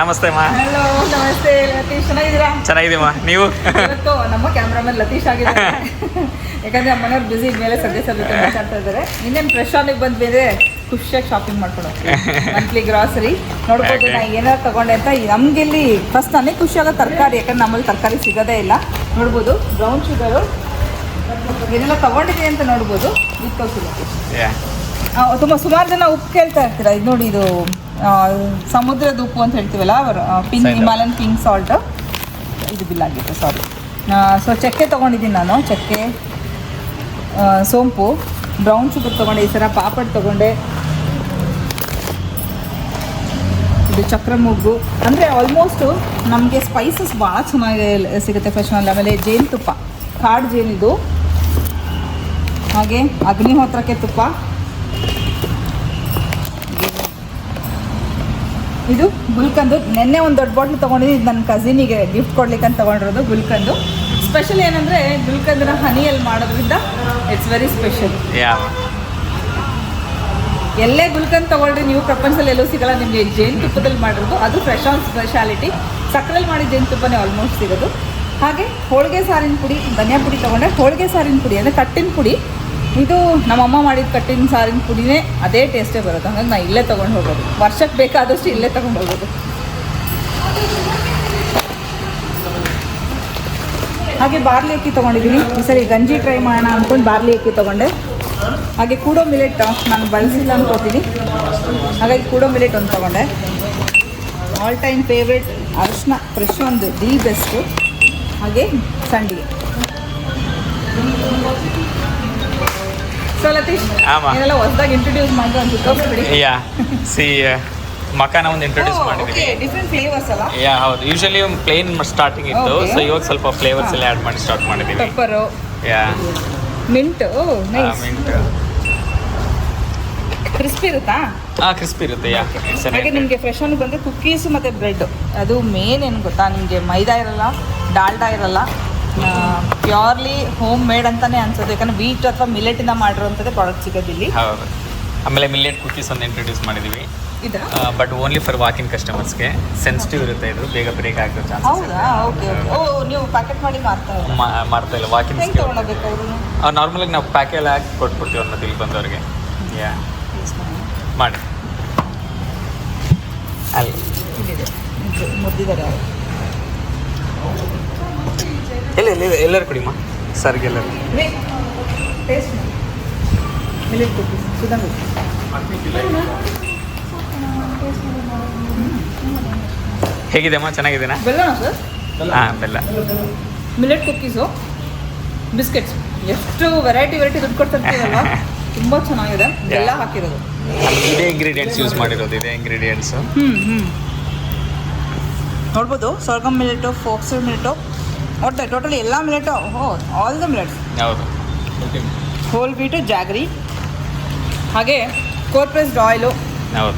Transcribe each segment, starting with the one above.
ನಮಸ್ತೆ ಮಾ. ಹಲೋ ನಮಸ್ತೆ ಲತೀಶ್. ಚೆನ್ನಾಗಿದ್ದೀರಾ? ಮಾ. ನೀವು? ಇವತ್ತು ನಮ್ಮ ಕ್ಯಾಮ್ರಾಮನ್ ಲತೀಶ್ ಆಗಿದ್ದಾರೆ. ಯಾಕಂದ್ರೆ ನಮ್ಮ ಮನೆಯವ್ರು ಬ್ಯುಸಿ ಮೇಲೆ ಸದ್ಯ ಸದ್ಯ ಮಾತಾಡ್ತಾ ಇದ್ದಾರೆ. ಇನ್ನೇನು ಫ್ರೆಶ್ ಆನಿಗೆ ಬಂದ ಬೇರೆ ಖುಷಿಯಾಗಿ ಶಾಪಿಂಗ್ ಮಾಡ್ಕೊಂಡು ಮಂತ್ಲಿ ಗ್ರಾಸರಿ ನೋಡ್ಬೋದು ನಾ ಏನಾರು ತಗೊಂಡೆ ಅಂತ ನಮ್ಗೆ ಇಲ್ಲಿ ಫಸ್ಟ್ ನನಗೆ ಖುಷಿಯಾಗೋ ತರಕಾರಿ ಯಾಕಂದ್ರೆ ನಮ್ಮಲ್ಲಿ ತರಕಾರಿ ಸಿಗೋದೇ ಇಲ್ಲ. ನೋಡ್ಬೋದು ಬ್ರೌನ್ ಶುಗರು ಏನೆಲ್ಲ ತಗೊಂಡಿದ್ದೀನಿ ಅಂತ ನೋಡ್ಬೋದು. Yeah. ತುಂಬ ಸುಮಾರು ಜನ ಉಪ್ಪು ಕೇಳ್ತಾ ಇರ್ತೀರಾ? ಇದು ನೋಡಿ ಇದು ಸಮುದ್ರದ ಉಪ್ಪು ಅಂತ ಹೇಳ್ತೀವಲ್ಲ ಪಿಂಕ್ ಹಿಮಾಲಯನ್ ಪಿಂಕ್ ಸಾಲ್ಟ್. ಇದು ಬಿಲ್ ಆಗಿತ್ತು ಸಾರಿ ಸೊ ಚಕ್ಕೆ ತೊಗೊಂಡಿದ್ದೀನಿ ನಾನು ಚಕ್ಕೆ ಸೋಂಪು ಬ್ರೌನ್ ಶುಗರ್ ತೊಗೊಂಡೆ ಈ ಥರ ಪಾಪಡ್ ತೊಗೊಂಡೆ. ಇದು ಚಕ್ರ ಮೂಗು. ಅಂದರೆ ಆಲ್ಮೋಸ್ಟು ನಮಗೆ ಸ್ಪೈಸಸ್ ಭಾಳ ಚೆನ್ನಾಗಿ ಸಿಗುತ್ತೆ ಫ್ರೆಶ್ನಲ್ಲಿ ಆಮೇಲೆ ಜೇನುತುಪ್ಪ. ಕಾಡು ಜೇನಿದು ಹಾಗೆ ಅಗ್ನಿಹೋತ್ರಕ್ಕೆ ತುಪ್ಪ. ಇದು ಗುಲ್ಕಂದು. ನಿನ್ನೆ ಒಂದು ದೊಡ್ಡ ಬಾಟ್ಲ್ ತೊಗೊಂಡಿದ್ದು ಇದು ನನ್ನ ಕಸಿನಿಗೆ ಗಿಫ್ಟ್ ಕೊಡ್ಲಿಕ್ಕೆ ಅಂತ ತೊಗೊಂಡಿರೋದು ಗುಲ್ಕಂದು. ಸ್ಪೆಷಲ್ ಏನಂದರೆ ಗುಲ್ಕಂದನ ಹನಿಯಲ್ಲಿ ಮಾಡೋದ್ರಿಂದ ಇಟ್ಸ್ ವೆರಿ ಸ್ಪೆಷಲ್. ಎಲ್ಲೇ ಗುಲ್ಕಂದ್ ತೊಗೊಳ್ರಿ ನೀವು ಪ್ರಪಂಚದಲ್ಲಿ ಎಲ್ಲೂ ಸಿಗಲ್ಲ. ನಿಮಗೆ ಜೇನುತುಪ್ಪದಲ್ಲಿ ಮಾಡಿರೋದು. ಅದು ಫ್ರೆಶ್ ಆನ್ ಸ್ಪೆಷಾಲಿಟಿ ಸಕ್ಕರೆಲ್ಲಿ ಮಾಡಿದ ಜೇನುತುಪ್ಪನೇ ಆಲ್ಮೋಸ್ಟ್ ಸಿಗೋದು. ಹಾಗೆ ಹೋಳಿಗೆ ಸಾರಿನ ಪುಡಿ ಧನಿಯಾ ಪುಡಿ ತೊಗೊಂಡೆ. ಹೋಳಿಗೆ ಸಾರಿನ ಪುಡಿ ಅಂದರೆ ಕಟ್ಟಿನ ಪುಡಿ. ಇದು ನಮ್ಮಮ್ಮ ಮಾಡಿದ ಕಟ್ಟಿನ ಸಾರಿನ ಪುಡಿನೇ ಅದೇ ಟೇಸ್ಟೇ ಬರುತ್ತೆ. ಹಂಗಾಗಿ ನಾನು ಇಲ್ಲೇ ತೊಗೊಂಡು ಹೋಗೋದು. ವರ್ಷಕ್ಕೆ ಬೇಕಾದಷ್ಟು ಇಲ್ಲೇ ತೊಗೊಂಡು ಹೋಗೋದು. ಹಾಗೆ ಬಾರ್ಲಿ ಅಕ್ಕಿ ತೊಗೊಂಡಿದ್ದೀನಿ ಈ ಸರಿ ಗಂಜಿ ಟ್ರೈ ಮಾಡೋಣ ಅಂದ್ಕೊಂಡು ಬಾರ್ಲಿ ಅಕ್ಕಿ ತೊಗೊಂಡೆ. ಹಾಗೆ ಕೂಡೋ ಮಿಲೆಟ್ ನಾನು ಬಳಸಿಲ್ಲ ಅಂದ್ಕೋತೀನಿ ಹಾಗಾಗಿ ಕೂಡೋ ಮಿಲೆಟ್ ಒಂದು ತೊಗೊಂಡೆ. ಆಲ್ ಟೈಮ್ ಫೇವ್ರೆಟ್ ಅರಿಶಿನ ಫ್ರೆಶ್ ಒಂದು ದಿ ಬೆಸ್ಟು ಹಾಗೆ ಸಂಡಿಗೆ. ಹೊಸದಾಗಿ ಇಂಟ್ರೊಡ್ಯೂಸ್ ಮಾಡೋದು ಅಂತ ಯಾ ಸಿ ಮಕಾನ ಒಂದು ಇಂಟ್ರೊಡ್ಯೂಸ್ ಮಾಡಿದ್ವಿ. ಡಿಫ್ರೆಂಟ್ ಫ್ಲೇವರ್ಸ್ ಅಲ್ಲ? ಯಾ ಹೌದು. ಯೂಶಲಿ ಪ್ಲೇನ್ ಸ್ಟಾರ್ಟಿಂಗ್ ಇತ್ತು. ಸೊ ಇವಾಗ ಸ್ವಲ್ಪ ಫ್ಲೇವರ್ಸ್ ಎಲ್ಲ ಆ್ಯಡ್ ಮಾಡಿ ಸ್ಟಾರ್ಟ್ ಮಾಡಿದ್ವಿ. Pepper yeah. Mint nice mint crispy ಇರುತ್ತಾ? ಹಾಂ ಕ್ರಿಸ್ಪಿ ಇರುತ್ತೆ ಯಾ. ಹಾಗೆ ನಿಮಗೆ ಫ್ರೆಶ್ ಅನ್ನು ಬಂದರೆ ಕುಕ್ಕೀಸ್ ಮತ್ತು ಬ್ರೆಡ್ ಅದು ಮೇನ್ ಏನು ಗೊತ್ತಾ ನಿಮಗೆ? ಮೈದಾ ಇರಲ್ಲ ಡಾಲ್ಡಾ ಇರಲ್ಲ ಪ್ಯೂರ್ಲಿ ಹೋಮ್ ಮೇಡ್ ಅಂತಾನೆ ಅನ್ಸುತ್ತೆ. ಯಾಕಂದ್ರೆ ವೀಟ್ ಅಥವಾ ಮಿಲೆಟ್ ಇಂದ ಮಾಡಿರುವಂತದ್ದೇ ಪ್ರಾಡಕ್ಟ್ ಸಿಗೋದು ಇಲ್ಲಿ ಹೌದು. ಆಮೇಲೆ ಮಿಲೆಟ್ ಕುಕೀಸ್ ಅನ್ನು ಇಂಟ್ರೊಡ್ಯೂಸ್ ಮಾಡಿದೀವಿ. ಇದಾ? But only for walk in ಕಸ್ಟಮರ್ಸ್ಗೆ sensitive ಇರುತ್ತೆ ಇದು. ಬೇಗ ಬ್ರೇಕ್ ಆಗೋ ಚಾನ್ಸ್ ಹೌದಾ? ಓಕೆ ಓಕೆ ಓ ನೀವು ಪ್ಯಾಕೆಟ್ ಮಾಡಿ ಮಾರ್ತಾ? ಮಾಡ್ತಾ ಇಲ್ಲ. ವಾಕಿಂಗ್ ಹೆಂಗೆ ತಗೊಳ್ಳಬೇಕು ಅವರು ನಾರ್ಮಲಾಗಿ ನಾವು ಪ್ಯಾಕೆಲ್ ಹಾಕಿ ಕೊಟ್ಬಿಡ್ತೀವಿ ಅನ್ನೋದು ಇಲ್ಲಿ ಬಂದವ್ರಿಗೆ. ಯಾ ಮಾಡಿ. ಅಲ್ಲಿ ಮುರಿದಿದ್ದಾರೆ ಇಲ್ಲ ಇಲ್ಲ ಇಲ್ಲ, ಎಲ್ಲರೂ ಕುಡಿಮ್ಮ ಸರ್ಗೆ ಎಲ್ಲರೂ. ಹೇಗಿದೆಮ್ಮ ಚೆನ್ನಾಗಿದೆನಾ ಹಾಂ ಬೆಲ್ಲ. ಮಿಲೆಟ್ ಕುಕ್ಕೀಸು ಬಿಸ್ಕೆಟ್ಸ್ ಎಷ್ಟು ವೆರೈಟಿ ವೆರೈಟಿ ದುಡ್ಡು ಕೊಡ್ತಿರ್ತೀವಲ್ವ ತುಂಬ ಚೆನ್ನಾಗಿದೆ. ಬೆಲ್ಲ ಹಾಕಿರೋದು. ಇದೇ ಇಂಗ್ರೀಡಿಯೆಂಟ್ಸ್ ಯೂಸ್ ಮಾಡಿರೋದು ಇದೇ ಇಂಗ್ರೀಡಿಯೆಂಟ್ಸು ಹ್ಞೂ ಹ್ಞೂ ನೋಡ್ಬೋದು ಸೊರ್ಗಮ್ ಮಿಲೆಟು ಫೋಕ್ಸರ್ ಮಿಲೆಟು ಒಟ್ಟು ಟೋಟಲಿ ಎಲ್ಲ millet oh all the millets ಹೌದು. ಹೋಲ್ ಬೀಟು ಜಾಗ್ರಿ ಹಾಗೆ cold pressed oil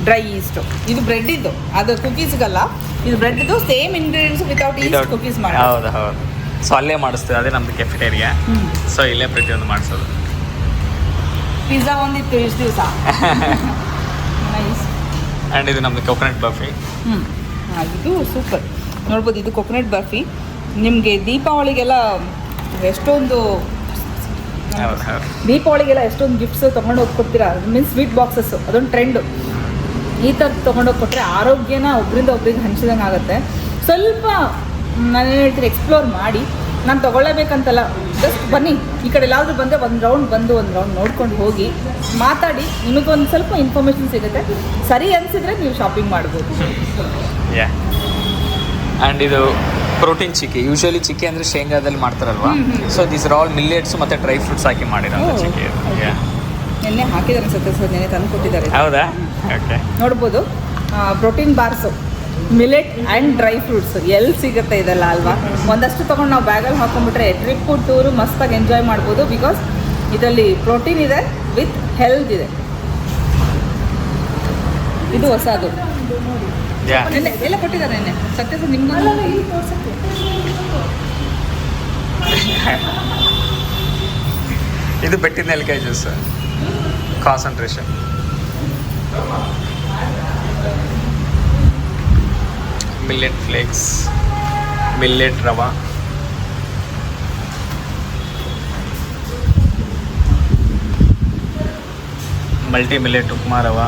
dry yeast ಇದು ಬ್ರೆಡ್ ಇದ್ದು ಅದು ಕುಕೀಸ್ಗಲ್ಲ ಇದು ಬ್ರೆಡ್ ಇದು same ingredients without yeast cookies ಮಾಡಿ ಹೌದು ಹೌದು. ಸೊ ಅಲ್ಲೇ ಮಾಡಿಸ್ತೀವಿ. ಅದೇ ನಮ್ದು ಕೆಫೆಟೇರಿಯಾ ಸೊ ಇಲ್ಲೇ ಪ್ರತಿಯೊಂದು ಮಾಡಿಸೋದು. ಪಿಜ್ಜಾ ಒಂದಿತ್ತು ಇಷ್ಟು ದಿವಸ. ಆ್ಯಂಡ್ ಇದು ನಮ್ಮದು ಕೊಕೊನಟ್ ಬರ್ಫಿ ಹ್ಞೂ ಇದು ಸೂಪರ್ ನೋಡ್ಬೋದು ಇದು ಕೊಕೊನಟ್ ಬರ್ಫಿ ನಿಮಗೆ ದೀಪಾವಳಿಗೆಲ್ಲ ಎಷ್ಟೊಂದು ದೀಪಾವಳಿಗೆಲ್ಲ ಎಷ್ಟೊಂದು ಗಿಫ್ಟ್ಸ್ ತೊಗೊಂಡು ಹೋಗಿ ಕೊಡ್ತೀರಾ? ಮೀನ್ಸ್ ಸ್ವೀಟ್ ಬಾಕ್ಸಸ್ಸು ಅದೊಂದು ಟ್ರೆಂಡು ಈ ಥರದ್ದು ತೊಗೊಂಡೋಗಿ ಕೊಟ್ಟರೆ ಆರೋಗ್ಯನ ಒಬ್ರಿಂದ ಒಬ್ರಿಗೆ ಹಂಚಿದಂಗೆ ಆಗುತ್ತೆ. ಸ್ವಲ್ಪ ನಾನು ಹೇಳ್ತೀನಿ ಎಕ್ಸ್ಪ್ಲೋರ್ ಮಾಡಿ. ನಾನು ತೊಗೊಳ್ಳೇಬೇಕಂತಲ್ಲ ಜಸ್ಟ್ ಬನ್ನಿ. ಈ ಕಡೆ ಎಲ್ಲಾದರೂ ಬಂದರೆ ಒಂದು ರೌಂಡ್ ಬಂದು ಒಂದು ರೌಂಡ್ ನೋಡ್ಕೊಂಡು ಹೋಗಿ, ಮಾತಾಡಿ. ನಿಮಗೊಂದು ಸ್ವಲ್ಪ ಇನ್ಫಾರ್ಮೇಷನ್ ಸಿಗುತ್ತೆ. ಸರಿ ಅನಿಸಿದ್ರೆ ನೀವು ಶಾಪಿಂಗ್ ಮಾಡ್ಬೋದು. ಆ್ಯಂಡ್ ಇದು ಪ್ರೋಟೀನ್ ಚಿಕ್ಕಿ. ಯೂಶಲಿ ಚಿಕ್ಕಿ ಅಂದರೆ ಶೇಂಗಾದಲ್ಲಿ ಮಾಡ್ತಾರಲ್ವಾ. So this are all millets ಮತ್ತು ಡ್ರೈ ಫ್ರೂಟ್ಸ್ ಹಾಕಿ ಮಾಡಿರೋ ಚಿಕ್ಕಿ ನಿನ್ನೆ ಹಾಕಿದ್ದಾರೆ ಅನ್ಸುತ್ತೆ ಸರ್ ನೆನೆ ತಂದು ಕೊಟ್ಟಿದ್ದಾರೆ. ಹೌದಾ? ಓಕೆ ನೋಡ್ಬೋದು. Protein bars millet and dry fruits ಎಲ್ಲಿ ಸಿಗುತ್ತೆ ಇದೆಲ್ಲ ಅಲ್ವಾ? ಒಂದಷ್ಟು ತೊಗೊಂಡು ನಾವು ಬ್ಯಾಗಲ್ಲಿ ಹಾಕೊಂಡ್ಬಿಟ್ರೆ ಟ್ರಿಪ್ಪು ಟೂರು ಮಸ್ತಾಗಿ ಎಂಜಾಯ್ ಮಾಡ್ಬೋದು ಬಿಕಾಸ್ ಇದರಲ್ಲಿ ಪ್ರೋಟೀನ್ ಇದೆ ವಿತ್ ಹೆಲ್ತ್ ಇದೆ. ಇದು ಹೊಸದು. ಎಲ್ಲ ಕೊಟ್ಟಿದ್ದಾರೆ ನೆನ್ನೆ ಸತ್ಯ ಸರ್ ನಿಮ್ಗೆ ಇದು ಬೆಟ್ಟಿದ ನೆಲಕಾಯಿ juice concentration millet flakes millet rava multi millet upma rava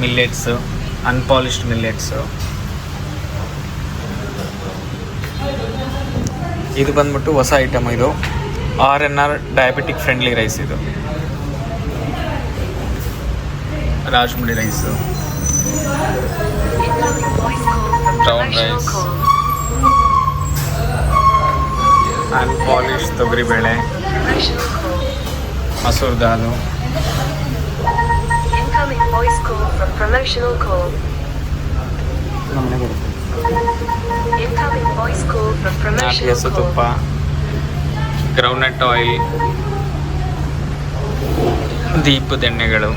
millets unpolished millets ಇದು ಬಂದ್ಬಿಟ್ಟು ಹೊಸ ಐಟಮ್ ಇದು. R N R diabetic friendly rice ಇದು. Rajamudi rice brown rice and polish ತೊಗರಿಬೇಳೆ ಮಸೂರ್ ದಾಲು. ನಮ್ಮನೆ ಬರುತ್ತೆ ನಾಟಿ ತುಪ್ಪ ಗ್ರೌಂಡ್ನಟ್ ಆಯಿಲ್ ದೀಪದ ಎಣ್ಣೆಗಳು.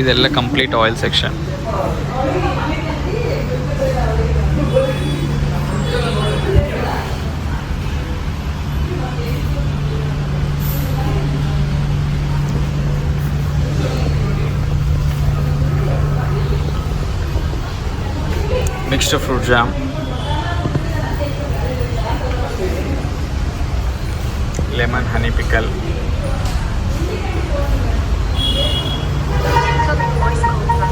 ಇದೆಲ್ಲ complete oil section extra fruit jam. Lemon honey pickle.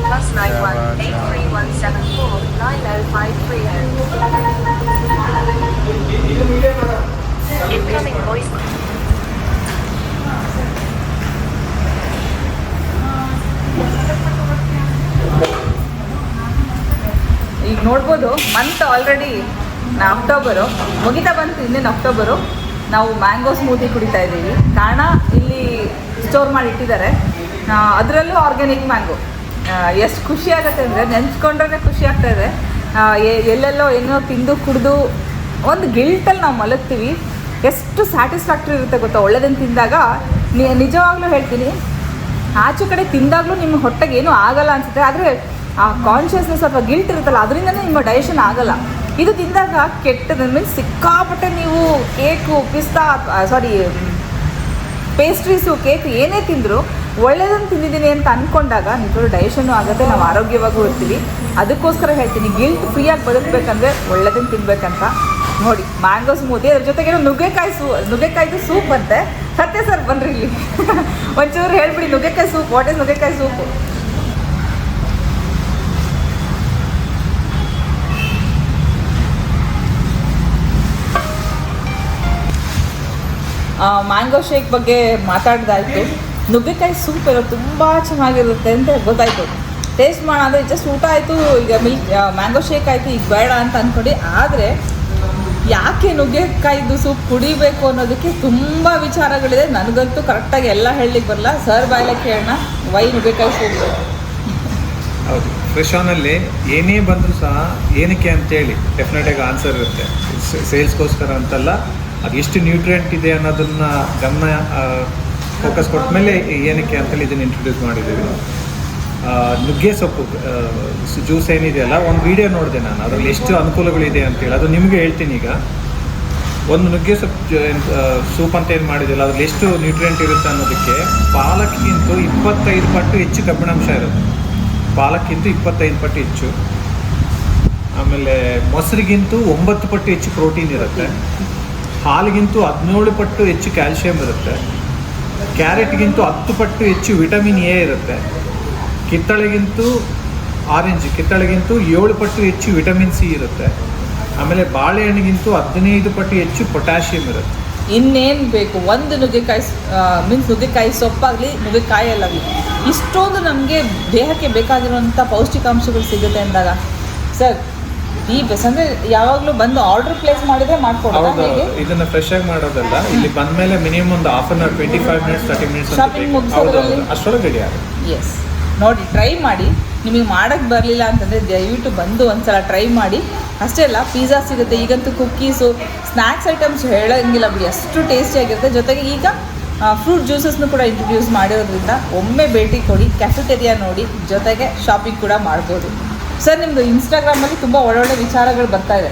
Plus nine one eight three one seven four nine oh five three oh. Incoming voice. ಈಗ ನೋಡ್ಬೋದು ಮಂತ್ ಆಲ್ರೆಡಿ ಅಕ್ಟೋಬರು ಮುಗಿತಾ ಬಂತು ಇನ್ನೇನು ಅಕ್ಟೋಬರು ನಾವು ಮ್ಯಾಂಗೋ ಸ್ಮೂತಿ ಕುಡಿತಾ ಇದ್ದೀವಿ. ಕಾರಣ ಇಲ್ಲಿ ಸ್ಟೋರ್ ಮಾಡಿ ಇಟ್ಟಿದ್ದಾರೆ. ಅದರಲ್ಲೂ ಆರ್ಗ್ಯಾನಿಕ್ ಮ್ಯಾಂಗೋ ಎಷ್ಟು ಖುಷಿ ಆಗುತ್ತೆ ಅಂದರೆ ನೆನೆಸ್ಕೊಂಡ್ರೆ ಖುಷಿ ಆಗ್ತಾ ಇದೆ. ಎಲ್ಲೆಲ್ಲೋ ಏನೋ ತಿಂದು ಕುಡಿದು ಒಂದು ಗಿಲ್ಟಲ್ಲಿ ನಾವು ಮಲಗ್ತೀವಿ. ಎಷ್ಟು ಸ್ಯಾಟಿಸ್ಫ್ಯಾಕ್ಟ್ರಿ ಇರುತ್ತೆ ಗೊತ್ತಾ? ಒಳ್ಳೆದನ್ನು ತಿಂದಾಗ ನಿಜವಾಗ್ಲೂ ಹೇಳ್ತೀನಿ. ಆಚೆ ಕಡೆ ತಿಂದಾಗಲೂ ನಿಮ್ಮ ಹೊಟ್ಟೆಗೆ ಏನೂ ಆಗಲ್ಲ ಅನಿಸುತ್ತೆ. ಆದರೆ ಆ ಕಾನ್ಷಿಯಸ್ನೆಸ್ ಅಥವಾ ಗಿಲ್ಟ್ ಇರುತ್ತಲ್ಲ, ಅದರಿಂದನೇ ನಿಮ್ಮ ಡೈಜೆಷನ್ ಆಗಲ್ಲ. ಇದು ತಿಂದಾಗ ಕೆಟ್ಟದ ಮೀನ್ಸ್ ಸಿಕ್ಕಾಪಟ್ಟೆ ನೀವು ಕೇಕು ಪಿಸ್ತಾ ಸಾರಿ ಪೇಸ್ಟ್ರೀಸು ಕೇಕ್ ಏನೇ ತಿಂದರೂ ಒಳ್ಳೆಯದನ್ನು ತಿಂದಿದ್ದೀನಿ ಅಂತ ಅಂದ್ಕೊಂಡಾಗ ನಿಜವಾಗ್ಲೂ ಡೈಜೆಷನ್ನು ಆಗುತ್ತೆ, ನಾವು ಆರೋಗ್ಯವಾಗೂ ಇರ್ತೀವಿ. ಅದಕ್ಕೋಸ್ಕರ ಹೇಳ್ತೀನಿ ಗಿಲ್ಟ್ ಫ್ರೀಯಾಗಿ ಬದುಕಬೇಕಂದ್ರೆ ಒಳ್ಳೇದನ್ನು ತಿನ್ಬೇಕಂತ ನೋಡಿ. ಮ್ಯಾಂಗೋ ಸ್ಮೂತಿ ಅದ್ರ ಜೊತೆಗೆ ನುಗ್ಗೆಕಾಯಿ ಸೂ, ನುಗ್ಗೆಕಾಯಿದು ಸೂಪ್ ಅಂತೆ. ಸತ್ಯ ಸರ್, ಬನ್ರಿ ಇಲ್ಲಿ. ಒಂಚೂರು ಹೇಳ್ಬಿಡಿ, ನುಗ್ಗೆಕಾಯಿ ಸೂಪ್ ವಾಟ್ ಇಸ್ ನುಗ್ಗೆಕಾಯಿ ಸೂಪು ಮ್ಯಾಂಗೋ ಶೇಕ್ ಬಗ್ಗೆ ಮಾತಾಡ್ದಾಯ್ತು. ನುಗ್ಗೆಕಾಯಿ ಸೂಪ್ ಇರೋ ತುಂಬ ಚೆನ್ನಾಗಿರುತ್ತೆ ಅಂತ ಗೊತ್ತಾಯ್ತು. ಟೇಸ್ಟ್ ಮಾಡೋದು ಜಸ್ಟ್ ಊಟ ಆಯಿತು, ಈಗ ಮಿಲ್ಕ್ ಮ್ಯಾಂಗೋ ಶೇಕ್ ಆಯಿತು, ಈಗ ಬೇಡ ಅಂತ ಅಂದ್ಕೊಂಡು ಆದರೆ ಯಾಕೆ ನುಗ್ಗೆಕಾಯಿದು ಸೂಪ್ ಕುಡಿಬೇಕು ಅನ್ನೋದಕ್ಕೆ ತುಂಬ ವಿಚಾರಗಳಿದೆ. ನನಗಂತೂ ಕರೆಕ್ಟಾಗಿ ಎಲ್ಲ ಹೇಳಲಿಕ್ಕೆ ಬರಲ್ಲ. ಸರ್ ಬಾಯಲ್ಲ ಕೇಳೋಣ ವೈ ನುಗ್ಗೆಕಾಯಿ ಸೂಪ್ ಹೌದು. ಫ್ರೆಶ್ ಆನಲ್ಲಿ ಏನೇ ಬಂದರೂ ಸಹ ಏನಕ್ಕೆ ಅಂತೇಳಿ ಡೆಫಿನೆಟಾಗಿ ಆನ್ಸರ್ ಇರುತ್ತೆ. ಸೇಲ್ಸ್ಗೋಸ್ಕರ ಅಂತಲ್ಲ ಅದು ಎಷ್ಟು ನ್ಯೂಟ್ರಿಯೆಂಟ್ ಇದೆ ಅನ್ನೋದನ್ನ ಗಮನ ಫೋಕಸ್ ಕೊಟ್ಟ ಮೇಲೆ ಏನಕ್ಕೆ ಅಂತೇಳಿ ಇದನ್ನು ಇಂಟ್ರೊಡ್ಯೂಸ್ ಮಾಡಿದ್ದೀವಿ. ನುಗ್ಗೆ ಸೊಪ್ಪು ಜ್ಯೂಸ್ ಏನಿದೆಯಲ್ಲ ಒಂದು ವಿಡಿಯೋ ನೋಡಿದೆ ನಾನು. ಅದರಲ್ಲಿ ಎಷ್ಟು ಅನುಕೂಲಗಳಿದೆ ಅಂತೇಳಿ. ಅದು ನಿಮಗೆ ಹೇಳ್ತೀನಿ ಈಗ. ಒಂದು ನುಗ್ಗೆ ಸೊಪ್ಪು ಸೂಪ್ ಅಂತ ಏನು ಮಾಡಿದಿಲ್ಲ ಅದ್ರಲ್ಲಿ ಎಷ್ಟು ನ್ಯೂಟ್ರಿಯೆಂಟ್ ಇರುತ್ತೆ ಅನ್ನೋದಕ್ಕೆ ಪಾಲಕ್ಗಿಂತ ಇಪ್ಪತ್ತೈದು ಪಟ್ಟು ಹೆಚ್ಚು ಕಬ್ಬಿಣಾಂಶ ಇರುತ್ತೆ. ಪಾಲಕ್ಕಿಂತ ಇಪ್ಪತ್ತೈದು ಪಟ್ಟು ಹೆಚ್ಚು. ಆಮೇಲೆ ಮೊಸರಿಗಿಂತೂ ಒಂಬತ್ತು ಪಟ್ಟು ಹೆಚ್ಚು ಪ್ರೋಟೀನ್ ಇರುತ್ತೆ. ಹಾಲಿಗಿಂತೂ ಹದಿನೇಳು ಪಟ್ಟು ಹೆಚ್ಚು ಕ್ಯಾಲ್ಶಿಯಂ ಇರುತ್ತೆ. ಕ್ಯಾರೆಟ್ಗಿಂತೂ ಹತ್ತು ಪಟ್ಟು ಹೆಚ್ಚು ವಿಟಮಿನ್ ಎ ಇರುತ್ತೆ. ಕಿತ್ತಳೆಗಿಂತೂ ಆರೆಂಜ್, ಕಿತ್ತಳೆಗಿಂತೂ ಏಳು ಪಟ್ಟು ಹೆಚ್ಚು ವಿಟಮಿನ್ ಸಿ ಇರುತ್ತೆ. ಆಮೇಲೆ ಬಾಳೆಹಣ್ಣಿಗಿಂತೂ ಹದಿನೈದು ಪಟ್ಟು ಹೆಚ್ಚು ಪೊಟ್ಯಾಷಿಯಂ ಇರುತ್ತೆ. ಇನ್ನೇನು ಬೇಕು? ಒಂದು ನುಗ್ಗೆಕಾಯಿ ಮೀನ್ಸ್ ನುಗ್ಗೆಕಾಯಿ ಸೊಪ್ಪಾಗಲಿ ನುಗ್ಗೆಕಾಯಿ ಅಲ್ಲಾಗಲಿ ಇಷ್ಟೊಂದು ನಮಗೆ ದೇಹಕ್ಕೆ ಬೇಕಾಗಿರುವಂಥ ಪೌಷ್ಟಿಕಾಂಶಗಳು ಸಿಗುತ್ತೆ ಅಂದಾಗ, ಸರ್ ಈ ಬೆಸ್ ಅಂದರೆ ಯಾವಾಗಲೂ ಬಂದು ಆರ್ಡರ್ ಪ್ಲೇಸ್ ಮಾಡಿದ್ರೆ ಮಾಡ್ಕೊಡೋದಾ ಹೌದು ಹೇಗೆ? ಇದನ್ನ ಫ್ರೆಶ್ ಆಗಿ ಮಾಡೋದಲ್ಲ. ಇಲ್ಲಿ ಬಂದ್ಮೇಲೆ ಮಿನಿಮಮ್ ಒಂದು half an hour twenty five minutes thirty minutes Shopping ಹೌದು ಮುಗ್ಸೋದ್ರಲ್ಲಿ? ಹೌದು ಅಷ್ಟೊಳಗೆ ರೆಡಿ ಆಗುತ್ತೆ. ಎಸ್ ನೋಡಿ ಟ್ರೈ ಮಾಡಿ. ನಿಮಗೆ ಮಾಡೋಕ್ಕೆ ಬರಲಿಲ್ಲ ಅಂತಂದರೆ ದಯವಿಟ್ಟು ಬಂದು ಒಂದ್ಸಲ ಟ್ರೈ ಮಾಡಿ. ಅಷ್ಟೇ ಅಲ್ಲ ಪಿಜ್ಜಾ ಸಿಗುತ್ತೆ. ಈಗಂತೂ ಕುಕ್ಕೀಸು ಸ್ನ್ಯಾಕ್ಸ್ ಐಟಮ್ಸ್ ಹೇಳೋಂಗಿಲ್ಲ ಬಿಡಿ. ಅಷ್ಟು ಟೇಸ್ಟಿಯಾಗಿರುತ್ತೆ ಜೊತೆಗೆ ಈಗ ಫ್ರೂಟ್ ಜ್ಯೂಸಸ್ನು ಕೂಡ ಇಂಟ್ರೊಡ್ಯೂಸ್ ಮಾಡಿರೋದ್ರಿಂದ ಒಮ್ಮೆ ಭೇಟಿ ಕೊಡಿ. ಕ್ಯಾಫೆಟೇರಿಯಾ ನೋಡಿ. ಜೊತೆಗೆ ಶಾಪಿಂಗ್ ಕೂಡ ಮಾಡ್ಬೋದು. ಸರ್ ನಿಮ್ಮದು ಇನ್ಸ್ಟಾಗ್ರಾಮಲ್ಲಿ ತುಂಬ ಒಳ್ಳೊಳ್ಳೆ ವಿಚಾರಗಳು ಬರ್ತಾ ಇದೆ.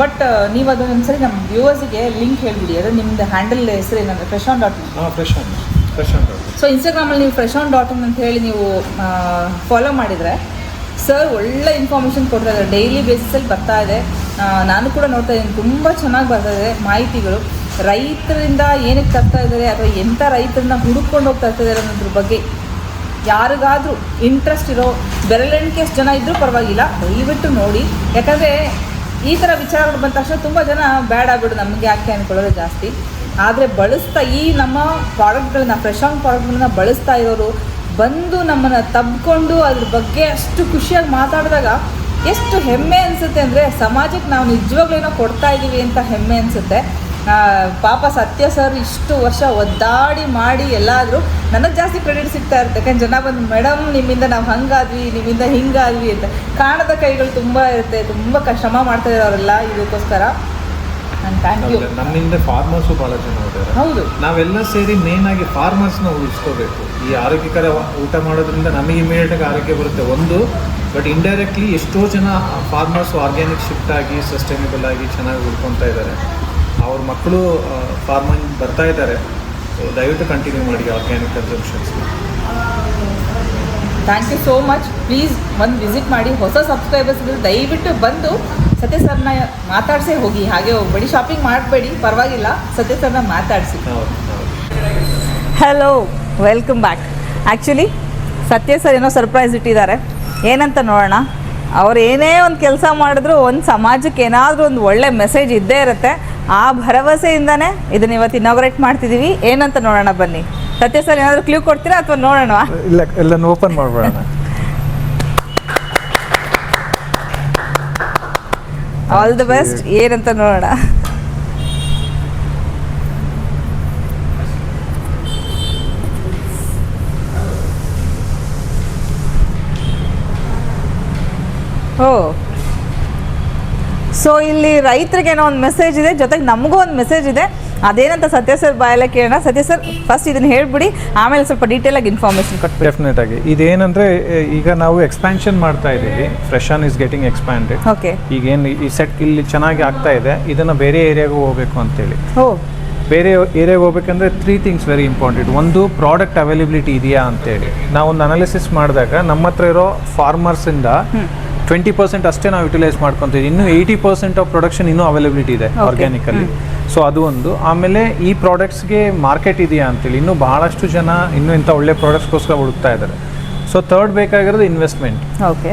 ಬಟ್ ನೀವು ಅದನ್ನೊಂದ್ಸರಿ ನಮ್ಮ ವ್ಯೂವರ್ಸಿಗೆ ಲಿಂಕ್ ಹೇಳಿಬಿಡಿ. ಅದು ನಿಮ್ದು ಹ್ಯಾಂಡಲ್ ಹೆಸರು ಏನಂದ್ರೆ ಫ್ರೆಶ್ ಆನ್ ಡಾಟ್ ಹಾಂ ಫ್ರೆಶ್ ಆನ್ ಅವರು ಸೊ ಇನ್ಸ್ಟಾಗ್ರಾಮಲ್ಲಿ ನೀವು ಫ್ರೆಶ್ ಆನ್ ಡಾಟ್ ಇನ್ ಅಂತ ಹೇಳಿ ನೀವು ಫಾಲೋ ಮಾಡಿದರೆ ಸರ್ ಒಳ್ಳೆ ಇನ್ಫಾರ್ಮೇಷನ್ ಕೊಡ್ತಾ ಇದ್ದಾರೆ ಡೈಲಿ ಬೇಸಿಸಲ್ಲಿ ಬರ್ತಾ ಇದೆ. ನಾನು ಕೂಡ ನೋಡ್ತಾ ಇದ್ದೀನಿ. ತುಂಬ ಚೆನ್ನಾಗಿ ಬರ್ತಾ ಇದೆ ಮಾಹಿತಿಗಳು. ರೈತರಿಂದ ಏನಕ್ಕೆ ತರ್ತಾ ಇದ್ದಾರೆ ಅಥವಾ ಎಂಥ ರೈತರನ್ನ ಹುಡುಕೊಂಡು ಹೋಗಿ ತರ್ತಾ ಇದ್ದಾರೆ ಅನ್ನೋದ್ರ ಬಗ್ಗೆ ಯಾರಿಗಾದರೂ ಇಂಟ್ರೆಸ್ಟ್ ಇರೋ ಬೆರಳೆಣಿಕೆ ಎಷ್ಟು ಜನ ಇದ್ದರೂ ಪರವಾಗಿಲ್ಲ, ದಯವಿಟ್ಟು ನೋಡಿ. ಯಾಕಂದರೆ ಈ ಥರ ವಿಚಾರಗಳು ಬಂದ ತಕ್ಷಣ ತುಂಬ ಜನ ಬ್ಯಾಡ್ ಆಗ್ಬಿಡು, ನಮಗೆ ಯಾಕೆ ಅಂದ್ಕೊಳ್ಳೋದು ಜಾಸ್ತಿ. ಆದರೆ ಬಳಸ್ತಾ ಈ ನಮ್ಮ ಪ್ರಾಡಕ್ಟ್ಗಳನ್ನ ಫ್ರೆಶ್ ಆನ್ ಪ್ರಾಡಕ್ಟ್ಗಳನ್ನ ಬಳಸ್ತಾ ಇರೋರು ಬಂದು ನಮ್ಮನ್ನು ತಬ್ಕೊಂಡು ಅದ್ರ ಬಗ್ಗೆ ಅಷ್ಟು ಖುಷಿಯಾಗಿ ಮಾತಾಡಿದಾಗ ಎಷ್ಟು ಹೆಮ್ಮೆ ಅನಿಸುತ್ತೆ ಅಂದರೆ, ಸಮಾಜಕ್ಕೆ ನಾವು ನಿಜವಾಗ್ಲೂ ಏನೋ ಕೊಡ್ತಾ ಇದ್ದೀವಿ ಅಂತ ಹೆಮ್ಮೆ ಅನಿಸುತ್ತೆ. ಪಾಪ ಸತ್ಯ ಸರ್ ಇಷ್ಟು ವರ್ಷ ಒದ್ದಾಡಿ ಮಾಡಿ ಎಲ್ಲಾದರೂ ನನಗೆ ಜಾಸ್ತಿ ಕ್ರೆಡಿಟ್ ಸಿಗ್ತಾ ಇರುತ್ತೆ. ಯಾಕಂದ್ರೆ ಜನ ಬಂದು ಮೇಡಮ್ ನಿಮ್ಮಿಂದ ನಾವು ಹಂಗಾದ್ವಿ ನಿಮ್ಮಿಂದ ಹಿಂಗಾದ್ವಿ ಅಂತ. ಕಾಣದ ಕೈಗಳು ತುಂಬ ಇರುತ್ತೆ. ತುಂಬ ಶ್ರಮ ಮಾಡ್ತಾ ಇರೋರೆಲ್ಲ ಇದಕ್ಕೋಸ್ಕರ ನಮ್ಮಿಂದ ಫಾರ್ಮರ್ಸು ಭಾಳ ಜನ ಇದ್ದಾರೆ. ಹೌದು. ನಾವೆಲ್ಲ ಸೇರಿ ಮೇನ್ ಆಗಿ ಫಾರ್ಮರ್ಸ್ನ ಉಳಿಸ್ಕೋಬೇಕು. ಈ ಆರೋಗ್ಯಕರ ಊಟ ಮಾಡೋದ್ರಿಂದ ನಮಗೆ ಇಮಿಡಿಯೇಟಾಗಿ ಆರೋಗ್ಯ ಬರುತ್ತೆ ಒಂದು. ಬಟ್ ಇಂಡೈರೆಕ್ಟ್ಲಿ ಎಷ್ಟೋ ಜನ ಫಾರ್ಮರ್ಸ್ ಆರ್ಗ್ಯಾನಿಕ್ ಶಿಫ್ಟ್ ಆಗಿ ಸಸ್ಟೈನಬಲ್ ಆಗಿ ಚೆನ್ನಾಗಿ ಉಳ್ಕೊತಾ ಇದ್ದಾರೆ. ಅವ್ರ ಮಕ್ಕಳು ಫಾರ್ಮಿಂಗ್ ಬರ್ತಾ ಇದ್ದಾರೆ. ದಯವಿಟ್ಟು ಕಂಟಿನ್ಯೂ ಮಾಡಿ organic consumptions thank you so much please ಬಂದು ವಿಸಿಟ್ ಮಾಡಿ. ಹೊಸ ಸಬ್ಸ್ಕ್ರೈಬರ್ಸ್ ದಯವಿಟ್ಟು ಬಂದು ಸತ್ಯ ಸರ್ನ ಮಾತಾಡಿಸೇ ಹೋಗಿ. ಹಾಗೆ ಬಡಿ ಶಾಪಿಂಗ್ ಮಾಡಬೇಡಿ. ಪರವಾಗಿಲ್ಲ ಸತ್ಯ ಸರ್ನ ಮಾತಾಡಿಸಿ. Hello welcome back actually Satya sir ಏನೋ ಸರ್ಪ್ರೈಸ್ ಇಟ್ಟಿದ್ದಾರೆ. ಏನಂತ ನೋಡೋಣ? ಅವ್ರು ಏನೇ ಒಂದು ಕೆಲಸ ಮಾಡಿದ್ರು ಒಂದು ಸಮಾಜಕ್ಕೆ ಏನಾದರೂ ಒಂದು ಒಳ್ಳೆ ಮೆಸೇಜ್ ಇದ್ದೇ ಇರುತ್ತೆ. ಆ ಭರವಸೆಯಿಂದನೇ ಇದನ್ನ ಇವತ್ತು ಇನಾಗ್ರೇಟ್ ಮಾಡ್ತಿದ್ದೀವಿ ಏನಂತ ನೋಡೋಣ ಬನ್ನಿ. ಸತ್ಯ ಸರ್ ಏನಾದರೂ ಕ್ಲೂ ಕೊಡ್ತೀರಾ ಅಥವಾ ನೋಡೋಣ? ಇಲ್ಲ ಎಲ್ಲ ಓಪನ್ ಮಾಡ್ಬೋಣ ಆಲ್ ದ ಬೆಸ್ಟ್ ಏನಂತ ನೋಡೋಣ. ಓ. ಸೊ ಇಲ್ಲಿ ರೈತರಿಗೆ ಏನೋ ಒಂದು ಮೆಸೇಜ್ ಇದೆ ಜೊತೆಗೆ ನಮಗೂ ಒಂದು ಮೆಸೇಜ್ ಇದೆ. ಅದೇನಂತ ಸತ್ಯ ಸರ್ ಬಾಯಲ್ಲ ಕೇಳೋಣ. ಸತ್ಯ ಸರ್ ಫಸ್ಟ್ ಇದನ್ನ ಹೇಳ್ಬಿಡಿ ಆಮೇಲೆ ಸ್ವಲ್ಪ ಡೀಟೇಲ್ ಆಗಿ ಇನ್ಫಾರ್ಮೇಶನ್ ಕೊಟ್ಟು ಡೆಫಿನೆಟ್ ಆಗಿ ಇದೇನಂದ್ರೆ ಈಗ ನಾವು ಎಕ್ಸ್ಪ್ಯಾನ್ಷನ್ ಮಾಡ್ತಾ ಇದ್ದೀವಿ. Fresh on is getting expanded okay ಈಗ ಏನು ಈ ಸೆಟ್ ಇಲ್ಲಿ ಚೆನ್ನಾಗಿ ಆಗ್ತಾ ಇದೆ. ಇದನ್ನ ಬೇರೆ ಏರಿಯಾಗೂ ಹೋಗಬೇಕು ಅಂತೇಳಿ. ಓ. ಬೇರೆ ಏರಿಯಾಗೆ ಹೋಗ್ಬೇಕಂದ್ರೆ ತ್ರೀ ಥಿಂಗ್ಸ್ ವೆರಿ ಇಂಪಾರ್ಟೆಂಟ್ ಒಂದು ಪ್ರಾಡಕ್ಟ್ ಅವೈಲಬಿಲಿಟಿ ಇದೆಯಾ ಅಂತೇಳಿ. ನಾವು ಒಂದು ಅನಾಲಿಸಿಸ್ ಮಾಡಿದಾಗ ನಮ್ಮ ಹತ್ರ ಇರೋ ಫಾರ್ಮರ್ಸಿಂದ ಟ್ವೆಂಟಿ ಪರ್ಸೆಂಟ್ ಅಷ್ಟೇ ನಾವು ಯುಟಿಲೈಸ್ ಮಾಡ್ಕೊತೀವಿ. ಇನ್ನು ಏಯ್ಟಿ ಪರ್ಸೆಂಟ್ ಆಫ್ ಪ್ರೊಡಕ್ಷನ್ ಇನ್ನೂ ಅವೈಲಬಿಲಿಟಿ ಇದೆ. ಆರ್ಗ್ಯಾನಿಕಲ್ಲಿ ಸೊ ಅದು ಒಂದು. ಆಮೇಲೆ ಈ ಪ್ರಾಡಕ್ಟ್ಸ್ಗೆ ಮಾರ್ಕೆಟ್ ಇದೆಯಾ ಅಂತೇಳಿ ಇನ್ನೂ ಬಹಳಷ್ಟು ಜನ ಇನ್ನೂ ಇಂಥ ಒಳ್ಳೆ ಪ್ರಾಡಕ್ಟ್ಸ್ಗೋಸ್ಕರ ಹುಡುಕ್ತಾ ಇದ್ದಾರೆ. ಸೊ ಥರ್ಡ್ ಬೇಕಾಗಿರೋದು ಇನ್ವೆಸ್ಟ್ಮೆಂಟ್ ಓಕೆ